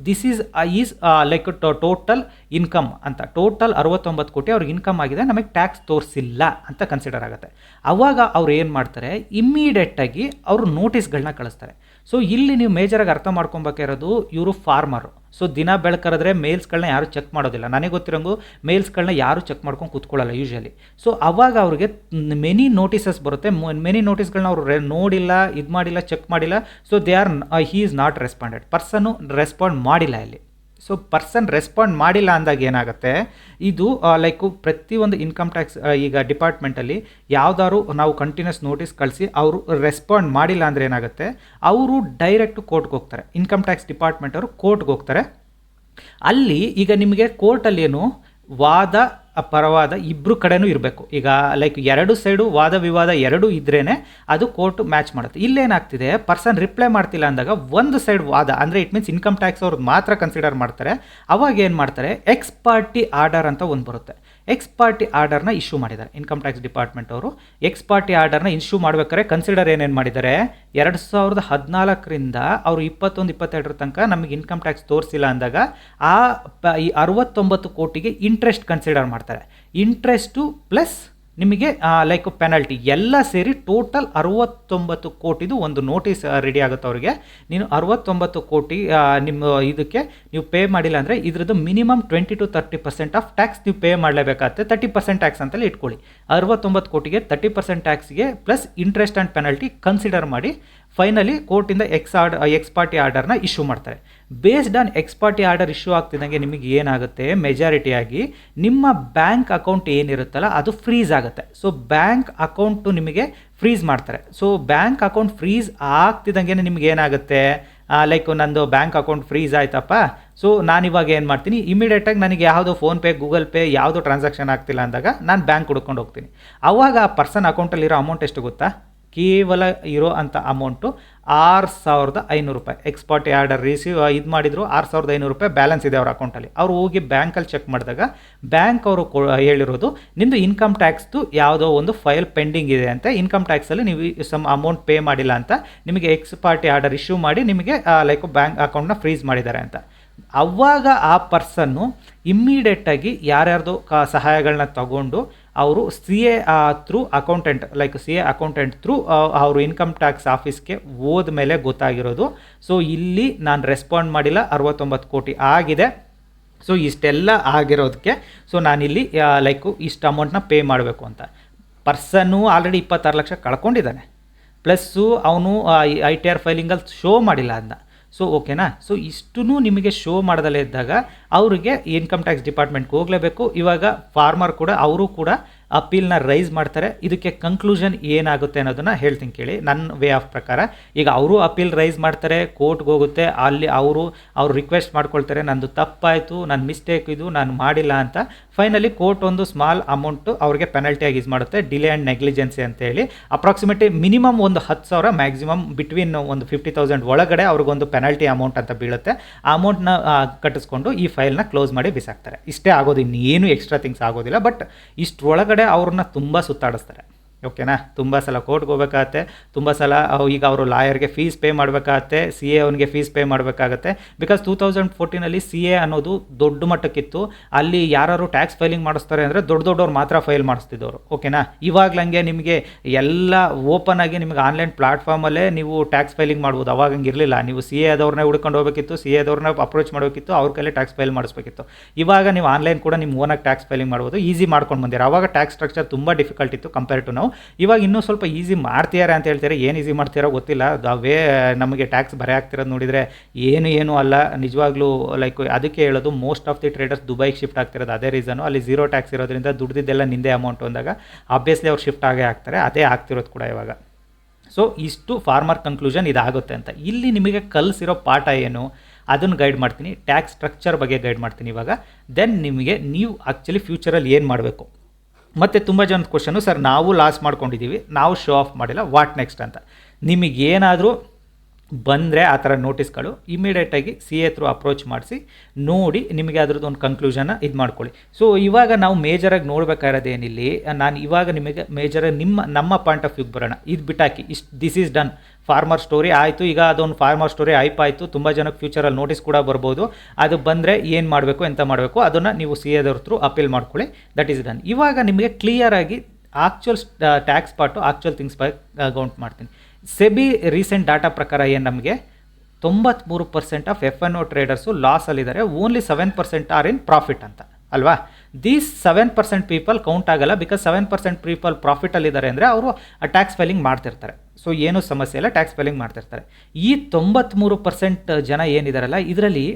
this is is like total income ಅಂತ. ಟೋಟಲ್ ಅರವತ್ತೊಂಬತ್ತು ಕೋಟಿ ಅವ್ರಿಗೆ ಇನ್ಕಮ್ ಆಗಿದೆ. ನಮಗೆ ಟ್ಯಾಕ್ಸ್ ತೋರಿಸಿಲ್ಲ ಅಂತ ಕನ್ಸಿಡರ್ ಆಗುತ್ತೆ. ಅವಾಗ ಅವ್ರು ಏನು ಮಾಡ್ತಾರೆ? ಇಮ್ಮಿಡಿಯೇಟಾಗಿ ಅವರು ನೋಟಿಸ್ಗಳನ್ನ ಕಳಿಸ್ತಾರೆ. ಸೊ ಇಲ್ಲಿ ನೀವು ಮೇಜರಾಗಿ ಅರ್ಥ ಮಾಡ್ಕೊಬೇಕಿರೋದು ಇವರು ಫಾರ್ಮರು ಸೊ ದಿನ ಬೆಳಕರಿದ್ರೆ ಮೇಲ್ಸ್ಗಳನ್ನ ಯಾರು ಚೆಕ್ ಮಾಡೋದಿಲ್ಲ. ನನಗೆ ಗೊತ್ತಿರೋಂಗು ಮೇಲ್ಸ್ಗಳನ್ನ ಯಾರು ಚೆಕ್ ಮಾಡ್ಕೊಂಡು ಕೂತ್ಕೊಳ್ಳಲ್ಲ ಯೂಶಲಿ ಸೊ ಅವಾಗ ಅವ್ರಿಗೆ ಮೆನಿ ನೋಟಿಸಸ್ ಬರುತ್ತೆ. ಮೆನಿ ನೋಟಿಸ್ಗಳನ್ನ ಅವರು ನೋಡಿಲ್ಲ, ಇದು ಮಾಡಿಲ್ಲ ಚೆಕ್ ಮಾಡಿಲ್ಲ. So they are he is not responded person respond ಮಾಡಿಲ್ಲ ಇಲ್ಲಿ. ಸೊ ಪರ್ಸನ್ ರೆಸ್ಪಾಂಡ್ ಮಾಡಿಲ್ಲ ಅಂದಾಗ ಏನಾಗುತ್ತೆ? ಇದು ಲೈಕು ಪ್ರತಿಯೊಂದು ಇನ್ಕಮ್ ಟ್ಯಾಕ್ಸ್ ಈಗ ಡಿಪಾರ್ಟ್ಮೆಂಟಲ್ಲಿ ಯಾವ್ದಾದ್ರು ನಾವು ಕಂಟಿನ್ಯೂಸ್ ನೋಟಿಸ್ ಕಳಿಸಿ ಅವರು ರೆಸ್ಪಾಂಡ್ ಮಾಡಿಲ್ಲ ಅಂದರೆ ಏನಾಗುತ್ತೆ? ಅವರು ಡೈರೆಕ್ಟು ಕೋರ್ಟ್ಗೆ ಹೋಗ್ತಾರೆ. ಇನ್ಕಮ್ ಟ್ಯಾಕ್ಸ್ ಡಿಪಾರ್ಟ್ಮೆಂಟ್ ಅವರು ಕೋರ್ಟ್ಗೆ ಹೋಗ್ತಾರೆ. ಅಲ್ಲಿ ಈಗ ನಿಮಗೆ ಕೋರ್ಟಲ್ಲಿ ಏನು ವಾದ ಪರವಾದ ಇಬ್ಬರು ಕಡೆನೂ ಇರಬೇಕು. ಈಗ ಲೈಕ್ ಎರಡು ಸೈಡು ವಾದ ವಿವಾದ ಎರಡೂ ಇದ್ರೇ ಅದು ಕೋರ್ಟ್ ಮ್ಯಾಚ್ ಮಾಡುತ್ತೆ. ಇಲ್ಲೇನಾಗ್ತಿದೆ ಪರ್ಸನ್ ರಿಪ್ಲೈ ಮಾಡ್ತಿಲ್ಲ ಅಂದಾಗ ಒಂದು ಸೈಡ್ ವಾದ, ಅಂದರೆ ಇಟ್ ಮೀನ್ಸ್ ಇನ್ಕಮ್ ಟ್ಯಾಕ್ಸ್ ಅವ್ರದ್ದು ಮಾತ್ರ ಕನ್ಸಿಡರ್ ಮಾಡ್ತಾರೆ. ಅವಾಗ ಏನು ಮಾಡ್ತಾರೆ ಎಕ್ಸ್ ಪಾರ್ಟಿ ಆರ್ಡರ್ ಅಂತ ಒಂದು ಬರುತ್ತೆ. ಎಕ್ಸ್ ಪಾರ್ಟಿ ಆರ್ಡರ್ನ ಇಶ್ಯೂ ಮಾಡಿದ್ದಾರೆ. ಇನ್ಕಮ್ ಟ್ಯಾಕ್ಸ್ ಡಿಪಾರ್ಟ್ಮೆಂಟ್ ಅವರು ಎಕ್ಸ್ ಪಾರ್ಟಿ ಆರ್ಡರ್ನ ಇಶ್ಯೂ ಮಾಡ್ಬೇಕಾದ್ರೆ ಕನ್ಸಿಡರ್ ಏನೇನು ಮಾಡಿದ್ದಾರೆ? ಎರಡು ಸಾವಿರದ ಹದಿನಾಲ್ಕರಿಂದ ಅವರು ಇಪ್ಪತ್ತೊಂದು, ಇಪ್ಪತ್ತೆರಡರ ತನಕ ನಮಗೆ ಇನ್ಕಮ್ ಟ್ಯಾಕ್ಸ್ ತೋರಿಸಿಲ್ಲ ಅಂದಾಗ ಆ ಈ ಅರವತ್ತೊಂಬತ್ತು ಕೋಟಿಗೆ ಇಂಟ್ರೆಸ್ಟ್ ಕನ್ಸಿಡರ್ ಮಾಡ್ತಾರೆ. ಇಂಟ್ರೆಸ್ಟು ಪ್ಲಸ್ ನಿಮಗೆ ಲೈಕ್ ಪೆನಲ್ಟಿ ಎಲ್ಲ ಸೇರಿ ಟೋಟಲ್ ಅರವತ್ತೊಂಬತ್ತು ಕೋಟಿದು ಒಂದು ನೋಟಿಸ್ ರೆಡಿ ಆಗುತ್ತೆ ಅವರಿಗೆ. ನೀನು ಅರವತ್ತೊಂಬತ್ತು ಕೋಟಿ ನಿಮ್ಮ ಇದಕ್ಕೆ ನೀವು ಪೇ ಮಾಡಿಲ್ಲ ಅಂದರೆ ಇದ್ರದ್ದು minimum twenty to thirty percent of tax ನೀವು ಪೇ ಮಾಡಲೇಬೇಕಾಗುತ್ತೆ. ತರ್ಟಿ ಪರ್ಸೆಂಟ್ ಟ್ಯಾಕ್ಸ್ ಅಂತಲೇ ಇಟ್ಕೊಳ್ಳಿ. ಅರವತ್ತೊಂಬತ್ತು ಕೋಟಿಗೆ thirty percent ಟ್ಯಾಕ್ಸ್ಗೆ plus interest and penalty consider ಮಾಡಿ ಫೈನಲಿ ಕೋರ್ಟಿಂದ ಎಕ್ಸ್ ಆರ್ಡ್ ಎಕ್ಸ್ ಪಾರ್ಟಿ ಆರ್ಡರ್ನ ಇಶ್ಯೂ ಮಾಡ್ತಾರೆ. Based on ex parte order issue ಆಗ್ತಿದ್ದಂಗೆ ನಿಮಗೆ ಏನಾಗುತ್ತೆ? ಮೆಜಾರಿಟಿಯಾಗಿ ನಿಮ್ಮ ಬ್ಯಾಂಕ್ ಅಕೌಂಟ್ ಏನಿರುತ್ತಲ್ಲ, ಅದು ಫ್ರೀಸ್ ಆಗುತ್ತೆ. ಸೊ ಬ್ಯಾಂಕ್ ಅಕೌಂಟು ನಿಮಗೆ ಫ್ರೀಸ್ ಮಾಡ್ತಾರೆ. ಸೊ ಬ್ಯಾಂಕ್ ಅಕೌಂಟ್ ಫ್ರೀಸ್ ಆಗ್ತಿದ್ದಂಗೆ ನಿಮ್ಗೆ ಏನಾಗುತ್ತೆ? ಲೈಕ್ ನಂದು ಬ್ಯಾಂಕ್ ಅಕೌಂಟ್ ಫ್ರೀಸ್ ಆಯ್ತಪ್ಪ. ಸೊ ಇವಾಗ ಏನು ಮಾಡ್ತೀನಿ? ಇಮಿಡಿಯೇಟಾಗಿ ನನಗೆ ಯಾವುದೋ ಫೋನ್ಪೇ ಗೂಗಲ್ ಪೇ ಯಾವುದೋ ಟ್ರಾನ್ಸಾಕ್ಷನ್ ಆಗ್ತಿಲ್ಲ ಅಂದಾಗ ನಾನು ಬ್ಯಾಂಕ್ ಹುಡ್ಕೊಂಡು ಹೋಗ್ತೀನಿ. ಅವಾಗ ಆ ಪರ್ಸನ್ ಅಕೌಂಟಲ್ಲಿರೋ ಅಮೌಂಟ್ ಎಷ್ಟು ಗೊತ್ತಾ? ಕೇವಲ ಇರೋ ಅಂಥ ಅಮೌಂಟು ಆರು ಸಾವಿರದ ಐನೂರು ರೂಪಾಯಿ. ಎಕ್ಸ್ಪೋರ್ಟ್ ಆರ್ಡರ್ ರಿಸೀವ್ ಇದು ಮಾಡಿದ್ರು ಆರು ಸಾವಿರದ ಐನೂರು ರೂಪಾಯಿ ಬ್ಯಾಲೆನ್ಸ್ ಇದೆ ಅವ್ರ ಅಕೌಂಟಲ್ಲಿ ಅವ್ರು ಹೋಗಿ ಬ್ಯಾಂಕಲ್ಲಿ ಚೆಕ್ ಮಾಡಿದಾಗ ಬ್ಯಾಂಕ್ ಅವರು ಹೇಳಿರೋದು ನಿಮ್ಮದು ಇನ್ಕಮ್ ಟ್ಯಾಕ್ಸ್ದು ಯಾವುದೋ ಒಂದು ಫೈಲ್ ಪೆಂಡಿಂಗ್ ಇದೆ ಅಂತ. ಇನ್ಕಮ್ ಟ್ಯಾಕ್ಸಲ್ಲಿ ನೀವು ಸಮ್ ಅಮೌಂಟ್ ಪೇ ಮಾಡಿಲ್ಲ ಅಂತ. ನಿಮಗೆ ಎಕ್ಸ್ ಪಾರ್ಟಿ ಆರ್ಡರ್ ಇಶ್ಯೂ ಮಾಡಿ ನಿಮಗೆ ಲೈಕ್ ಬ್ಯಾಂಕ್ ಅಕೌಂಟ್ನ ಫ್ರೀಸ್ ಮಾಡಿದ್ದಾರೆ ಅಂತ. ಅವಾಗ ಆ ಪರ್ಸನ್ನು ಇಮ್ಮಿಡಿಯೇಟಾಗಿ ಯಾರ್ಯಾರ್ದು ಕ ಸಹಾಯಗಳನ್ನ ತಗೊಂಡು ಅವರು C A through accountant like C A accountant through ಅವರು ಇನ್ಕಮ್ ಟ್ಯಾಕ್ಸ್ ಆಫೀಸ್ಗೆ ಹೋದ ಮೇಲೆ ಗೊತ್ತಾಗಿರೋದು. ಸೊ ಇಲ್ಲಿ ನಾನು ರೆಸ್ಪಾಂಡ್ ಮಾಡಿಲ್ಲ, ಅರವತ್ತೊಂಬತ್ತು ಕೋಟಿ ಆಗಿದೆ. ಸೊ ಇಷ್ಟೆಲ್ಲ ಆಗಿರೋದಕ್ಕೆ ಸೊ ನಾನಿಲ್ಲಿ ಲೈಕು ಇಷ್ಟು ಅಮೌಂಟ್ನ ಪೇ ಮಾಡಬೇಕು ಅಂತ. ಪರ್ಸನ್ನು ಆಲ್ರೆಡಿ ಇಪ್ಪತ್ತಾರು ಲಕ್ಷ ಕಳ್ಕೊಂಡಿದ್ದಾನೆ. ಪ್ಲಸ್ಸು ಅವನು ಐ ಟಿ ಆರ್ ಫೈಲಿಂಗಲ್ಲಿ ಶೋ ಮಾಡಿಲ್ಲ ಅದನ್ನ ಸೊ ಓಕೆನಾ ಸೊ ಇಷ್ಟು ನಿಮಗೆ ಶೋ ಮಾಡದಲ್ಲೇ ಇದ್ದಾಗ ಅವರಿಗೆ ಇನ್ಕಮ್ ಟ್ಯಾಕ್ಸ್ ಡಿಪಾರ್ಟ್ಮೆಂಟ್ಗೆ ಹೋಗಲೇಬೇಕು. ಇವಾಗ ಫಾರ್ಮರ್ ಕೂಡ, ಅವರು ಕೂಡ ಅಪೀಲ್ನ ರೈಸ್ ಮಾಡ್ತಾರೆ. ಇದಕ್ಕೆ ಕನ್ಕ್ಲೂಷನ್ ಏನಾಗುತ್ತೆ ಅನ್ನೋದನ್ನು ಹೇಳ್ತೀನಿ ಕೇಳಿ, ನನ್ನ ವೇ ಆಫ್ ಪ್ರಕಾರ. ಈಗ ಅವರು ಅಪೀಲ್ ರೈಸ್ ಮಾಡ್ತಾರೆ ಕೋರ್ಟ್ಗೆ ಹೋಗುತ್ತೆ. ಅಲ್ಲಿ ಅವರು, ಅವ್ರು ರಿಕ್ವೆಸ್ಟ್ ಮಾಡ್ಕೊಳ್ತಾರೆ, ನಂದು ತಪ್ಪಾಯಿತು ನನ್ನ ಮಿಸ್ಟೇಕ್ ಇದು, ನಾನು ಮಾಡಿಲ್ಲ ಅಂತ ಫೈನಲಿ ಕೋರ್ಟ್ ಒಂದು ಸ್ಮಾಲ್ ಅಮೌಂಟು ಅವ್ರಿಗೆ ಪೆನಲ್ಟಿಯಾಗಿ ಯೂಸ್ ಮಾಡುತ್ತೆ. ಡಿಲೇ ಆ್ಯಂಡ್ ನೆಗ್ಲಿಜೆನ್ಸಿ ಅಂತ ಹೇಳಿ. ಅಪ್ರಾಕ್ಸಿಮೇಟ್ಲಿ ಮಿನಿಮಮ್ ಒಂದು ಹತ್ತು ಸಾವಿರ ಮ್ಯಾಕ್ಸಿಮಮ್ ಬಿಟ್ವೀನ್ ಒಂದು ಫಿಫ್ಟಿ ತೌಸಂಡ್ ಒಳಗಡೆ ಅವ್ರಿಗೊಂದು ಪೆನಲ್ಟಿ ಅಮೌಂಟ್ ಅಂತ ಬೀಳುತ್ತೆ. ಆ ಅಮೌಂಟ್ನ ಕಟ್ಟಿಸ್ಕೊಂಡು ಈ ಫೈಲ್ನ ಕ್ಲೋಸ್ ಮಾಡಿ ಬಿಸಾಕ್ತಾರೆ. ಇಷ್ಟೇ ಆಗೋದು. ಇನ್ನೇನು ಎಕ್ಸ್ಟ್ರಾ ಥಿಂಗ್ಸ್ ಆಗೋದಿಲ್ಲ. ಬಟ್ ಇಷ್ಟರೊಳಗಡೆ ಅವ್ರನ್ನ ತುಂಬ ಸುತ್ತಾಡಿಸ್ತಾರೆ. ಓಕೆನಾ ತುಂಬ ಸಲ ಕೋರ್ಟ್ಗೆ ಹೋಗ್ಬೇಕಾಗತ್ತೆ. ತುಂಬ ಸಲ ಈಗ ಅವರು ಲಾಯರ್ಗೆ ಫೀಸ್ ಪೇ ಮಾಡಬೇಕಾಗತ್ತೆ ಸಿ ಎ ಅವನಿಗೆ ಫೀಸ್ ಪೇ ಮಾಡಬೇಕಾಗತ್ತೆ. ಬಿಕಾಸ್ ಟೂ ತೌಸಂಡ್ ಫೋರ್ಟೀನಲ್ಲಿ ಸಿ ಎ ಅನ್ನೋದು ದೊಡ್ಡ ಮಟ್ಟಕ್ಕಿತ್ತು. ಅಲ್ಲಿ ಯಾರು ಟ್ಯಾಕ್ಸ್ ಫೈಲಿಂಗ್ ಮಾಡಿಸ್ತಾರೆ ಅಂದರೆ ದೊಡ್ಡ ದೊಡ್ಡವ್ರು ಮಾತ್ರ ಫೈಲ್ ಮಾಡಿಸ್ತಿದ್ದವರು. ಓಕೆನಾ ಇವಾಗಲಂಗೆ ನಿಮಗೆ ಎಲ್ಲ ಓಪನ್ ಆಗಿ ನಿಮಗೆ ಆನ್ಲೈನ್ ಪ್ಲಾಟ್ಫಾರ್ಮಲ್ಲೇ ನೀವು ಟ್ಯಾಕ್ಸ್ ಫೈಲಿಂಗ್ ಮಾಡ್ಬೋದು. ಅವಾಗ ಹಂಗೆ ಇರಲಿಲ್ಲ. ನೀವು ಸಿ ಎ ಆದವ್ರನ್ನ ಹುಡ್ಕೊಂಡು ಹೋಗಬೇಕಿತ್ತು ಸಿ ಎದವ್ರನ್ನ ಅಪ್ರೋಚ್ ಮಾಡಬೇಕಿತ್ತು, ಅವ್ರ ಕೈಲೇ ಟ್ಯಾಕ್ಸ್ ಫೈಲ್ ಮಾಡಿಸ್ಬೇಕಿತ್ತು. ಇವಾಗ ನೀವು ಆನ್ಲೈನ್ ಕೂಡ ನಿಮ್ಮ ಓನಾಗಿ ಟ್ಯಾಕ್ಸ್ ಫೈಲಿಂಗ್ ಮಾಡ್ಬೋದು. ಈಸಿ ಮಾಡ್ಕೊಂಡು ಬಂದಿರ. ಅವಾಗ ಟ್ಯಾಕ್ಸ್ ಸ್ಟ್ರಕ್ಚರ್ ತುಂಬ ಡಿಫಿಕಲ್ಟ್ ಇತ್ತು ಕಂಪೇರ್ ಟು ನಾವು ಇವಾಗ ಇನ್ನೂ ಸ್ವಲ್ಪ ಈಸಿ ಮಾಡ್ತೀಯಾರ ಅಂತ ಹೇಳ್ತಾರೆ. ಏನು ಈಸಿ ಮಾಡ್ತೀರೋ ಗೊತ್ತಿಲ್ಲ. ದ ವೇ ನಮಗೆ ಟ್ಯಾಕ್ಸ್ ಬರೆ ಆಗ್ತಿರೋದು ನೋಡಿದರೆ ಏನು ಏನು ಅಲ್ಲ. ನಿಜವಾಗ್ಲೂ ಲೈಕ್ ಅದಕ್ಕೆ ಹೇಳೋದು ಮೋಸ್ಟ್ ಆಫ್ ದಿ ಟ್ರೇಡರ್ಸ್ ದುಬೈಗೆ ಶಿಫ್ಟ್ ಆಗ್ತಿರೋದು. ಅದೇ ರೀಸನು ಅಲ್ಲಿ ಝೀರೋ ಟ್ಯಾಕ್ಸ್ ಇರೋದ್ರಿಂದ ದುಡ್ದಿದ್ದೆಲ್ಲ ನಿಂದೆ ಅಮೌಂಟ್ ಅಂದಾಗ ಆಬ್ವಿಯಸ್ಲಿ ಅವ್ರು ಶಿಫ್ಟ್ ಆಗೇ ಆಗ್ತಾರೆ. ಅದೇ ಆಗ್ತಿರೋದು ಕೂಡ ಇವಾಗ. ಸೊ ಇಷ್ಟು ಫಾರ್ಮರ್ ಕನ್ಕ್ಲೂಷನ್ ಇದಾಗುತ್ತೆ ಅಂತ. ಇಲ್ಲಿ ನಿಮಗೆ ಕಲಿಸಿರೋ ಪಾಠ ಏನು? ಅದನ್ನು ಗೈಡ್ ಮಾಡ್ತೀನಿ. ಟ್ಯಾಕ್ಸ್ ಸ್ಟ್ರಕ್ಚರ್ ಬಗ್ಗೆ ಗೈಡ್ ಮಾಡ್ತೀನಿ ಇವಾಗ. ದೆನ್ ನಿಮಗೆ ನೀವು ಆ್ಯಕ್ಚುಲಿ ಫ್ಯೂಚರಲ್ಲಿ ಏನು ಮಾಡಬೇಕು? ಮತ್ತು ತುಂಬ ಜನದ ಕ್ವಶನು ಸರ್, ನಾವು ಲಾಸ್ ಮಾಡ್ಕೊಂಡಿದ್ದೀವಿ ನಾವು ಶೋ ಆಫ್ ಮಾಡಿಲ್ಲ. ವಾಟ್ ನೆಕ್ಸ್ಟ್ ಅಂತ. ನಿಮಗೇನಾದರೂ ಬಂದರೆ ಆ ಥರ ನೋಟಿಸ್ಗಳು ಇಮಿಡಿಯೇಟಾಗಿ ಸಿ ಎ ಥ್ರೂ ಅಪ್ರೋಚ್ ಮಾಡಿಸಿ ನೋಡಿ ನಿಮಗೆ ಅದ್ರದ್ದು ಒಂದು ಕನ್ಕ್ಲೂಷನ್ನ ಇದು ಮಾಡ್ಕೊಳ್ಳಿ. ಸೊ ಇವಾಗ ನಾವು ಮೇಜರಾಗಿ ನೋಡ್ಬೇಕಾಗಿರೋದೇನಿಲ್ಲಿ, ನಾನು ಇವಾಗ ನಿಮಗೆ ಮೇಜರಾಗಿ ನಿಮ್ಮ, ನಮ್ಮ ಪಾಯಿಂಟ್ ಆಫ್ ವ್ಯೂಗೆ ಬರೋಣ. ಇದು ಬಿಟ್ಟಾಕಿ, ಇಷ್ಟು this is done farmer story ಆಯಿತು, ಈಗ ಅದೊಂದು ಫಾರ್ಮರ್ ಸ್ಟೋರಿ ಐಪ್ ಆಯಿತು, ತುಂಬ ಜನಕ್ಕೆ ಫ್ಯೂಚರಲ್ಲಿ ನೋಟಿಸ್ ಕೂಡ ಬರ್ಬೋದು. ಅದು ಬಂದರೆ ಏನು ಮಾಡಬೇಕು, ಎಂತ ಮಾಡಬೇಕು, ಅದನ್ನು ನೀವು ಸಿ ಎದವ್ರ ಥ್ರೂ ಅಪೀಲ್ ಮಾಡ್ಕೊಳ್ಳಿ. ದಟ್ ಈಸ್ ಡನ್ ಇವಾಗ ನಿಮಗೆ ಕ್ಲಿಯರಾಗಿ actual tax part actual things ಬಗ್ಗೆ ಕೌಂಟ್ ಮಾಡ್ತೀನಿ. ಸೆಬಿ ರೀಸೆಂಟ್ ಡಾಟಾ ಪ್ರಕಾರ ಏನು ನಮಗೆ? ತೊಂಬತ್ತ್ಮೂರು percent of F N O traders ಲಾಸಲ್ಲಿದ್ದಾರೆ only seven percent are in profit ಅಂತ. ಅಲ್ವಾ? These seven percent people count ಆಗಲ್ಲ ಬಿಕಾಸ್ ಸೆವೆನ್ ಪರ್ಸೆಂಟ್ ಪೀಪಲ್ ಪ್ರಾಫಿಟಲ್ಲಿದ್ದಾರೆ ಅಂದರೆ ಅವರು ಟ್ಯಾಕ್ಸ್ ಫೈಲಿಂಗ್ ಮಾಡ್ತಿರ್ತಾರೆ. ಸೊ ಏನೂ ಸಮಸ್ಯೆ ಇಲ್ಲ ಟ್ಯಾಕ್ಸ್ ಫೈಲಿಂಗ್ ಮಾಡ್ತಿರ್ತಾರೆ. ಈ ತೊಂಬತ್ತ್ಮೂರು ಪರ್ಸೆಂಟ್ ಜನ ಏನಿದಾರಲ್ಲ, ಇದರಲ್ಲಿ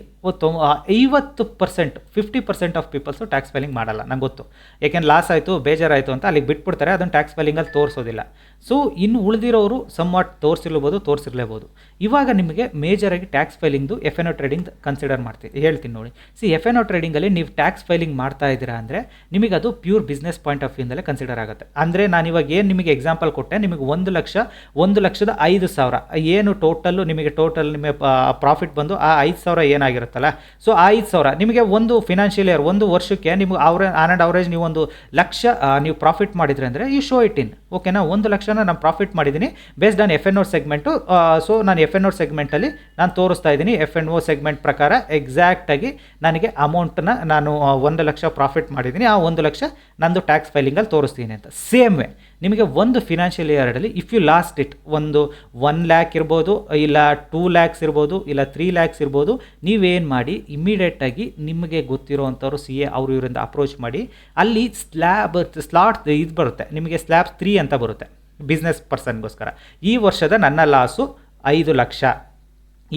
ತೊ ಐವತ್ತು percent fifty percent of peoples tax filing ಮಾಡಲ್ಲ, ನಂಗೆ ಗೊತ್ತು. ಯಾಕೆಂದ್ರೆ ಲಾಸ್ ಆಯಿತು, ಬೇಜಾರಾಯಿತು ಅಂತ ಅಲ್ಲಿಗೆ ಬಿಟ್ಬಿಡ್ತಾರೆ, ಅದನ್ನು ಟ್ಯಾಕ್ಸ್ ಫೈಲಿಂಗಲ್ಲಿ ತೋರಿಸೋದಿಲ್ಲ. ಸೊ ಇನ್ನು ಉಳಿದಿರೋರು ಸಮ್ವಾಟ್ ತೋರಿಸಿರ್ಬೋದು ತೋರಿಸಿರ್ಲೇಬೋದು. ಇವಾಗ ನಿಮಗೆ ಮೇಜರಾಗಿ tax ಫೈಲಿಂಗ್ದು F and O trading consider ಮಾಡ್ತೀವಿ ಹೇಳ್ತೀನಿ ನೋಡಿ. ಸಿ ಎಫ್ ಎನ್ ಒ ಟ್ರೇಡಿಂಗಲ್ಲಿ ನೀವು ಟ್ಯಾಕ್ಸ್ ಫೈಲಿಂಗ್ ಮಾಡ್ತಾ ಇದ್ದೀರಾ ಅಂದರೆ, ನಿಮಗೆ ಅದು ಪ್ಯೂರ್ ಬಿಸ್ನೆಸ್ ಪಾಯಿಂಟ್ ಆಫ್ ವ್ಯೂಯಿಂದಲೇ ಕನ್ಸಿಡರ್ ಆಗುತ್ತೆ. ಅಂದರೆ ಇವಾಗ ಏನು ನಿಮಗೆ ಎಕ್ಸಾಂಪಲ್ ಕೊಟ್ಟೆ, ನಿಮಗೆ ಒಂದು ಲಕ್ಷ ಒಂದು ಲಕ್ಷದ ಐದು ಸಾವಿರ. ಏನು ಟೋಟಲ್ಲು ನಿಮಗೆ ಟೋಟಲ್ ನಿಮಗೆ ಪ್ರಾಫಿಟ್ ಬಂದು ಆ ಐದು ಸಾವಿರ ಏನಾಗಿರುತ್ತಲ್ಲ? ಸೊ ಆ ಐದು ಸಾವಿರ ನಿಮಗೆ ಒಂದು ಫಿನಾನ್ಷಿಯಲ್ ಇಯರ್ ಒಂದು ವರ್ಷಕ್ಕೆ ನಿಮಗೆ ಅವ್ರ ಆನ್ ಆ್ಯಂಡ್ ಅವರೇಜ್ ನೀವು ಒಂದು ಲಕ್ಷ ನೀವು ಪ್ರಾಫಿಟ್ ಮಾಡಿದ್ರಿ ಅಂದರೆ ಈ ಶೋ ಇಟ್ ಇನ್ ಓಕೆನಾ ಒಂದು ಲಕ್ಷನ ನಾನು ಪ್ರಾಫಿಟ್ ಮಾಡಿದ್ದೀನಿ based on F and O segment so ನಾನು ಎಫ್ ಎನ್ ಓ ಸೆಗ್ಮೆಂಟಲ್ಲಿ ನಾನು ತೋರಿಸ್ತಾ ಇದ್ದೀನಿ ಎಫ್ ಎನ್ ಓ ಸೆಗ್ಮೆಂಟ್ ಪ್ರಕಾರ ಎಕ್ಸಾಕ್ಟಾಗಿ ನನಗೆ ಅಮೌಂಟನ್ನ ನಾನು ಒಂದು ಲಕ್ಷ ಪ್ರಾಫಿಟ್ ಮಾಡಿದ್ದೀನಿ. ಆ ಒಂದು ಲಕ್ಷ ನಂದು ಟ್ಯಾಕ್ಸ್ ಫೈಲಿಂಗಲ್ಲಿ ತೋರಿಸ್ತೀನಿ ಅಂತ. ಸೇಮ್ ವೇ ನಿಮಗೆ ಒಂದು ಫಿನಾನ್ಷಿಯಲ್ ಇಯರಲ್ಲಿ ಇಫ್ ಯು ಲಾಸ್ಟ್ ಇಟ್ ಒಂದು ಒನ್ ಲ್ಯಾಕ್ ಇರ್ಬೋದು, ಇಲ್ಲ ಟೂ ಲ್ಯಾಕ್ಸ್ ಇರ್ಬೋದು, ಇಲ್ಲ ತ್ರೀ ಲ್ಯಾಕ್ಸ್ ಇರ್ಬೋದು, ನೀವೇನು ಮಾಡಿ ಇಮ್ಮಿಡಿಯೇಟಾಗಿ ನಿಮಗೆ ಗೊತ್ತಿರೋವಂಥವ್ರು ಸಿ ಎ ಅವರು ಇವರಿಂದ ಅಪ್ರೋಚ್ ಮಾಡಿ, ಅಲ್ಲಿ ಸ್ಲ್ಯಾಬ್ ಸ್ಲಾಟ್ ಇದು ಬರುತ್ತೆ. ನಿಮಗೆ ಸ್ಲ್ಯಾಬ್ ತ್ರೀ ಅಂತ ಬರುತ್ತೆ ಬಿಸ್ನೆಸ್ ಪರ್ಸನ್ಗೋಸ್ಕರ ಈ ವರ್ಷದ ನನ್ನ ಲಾಸು ಐದು ಲಕ್ಷ.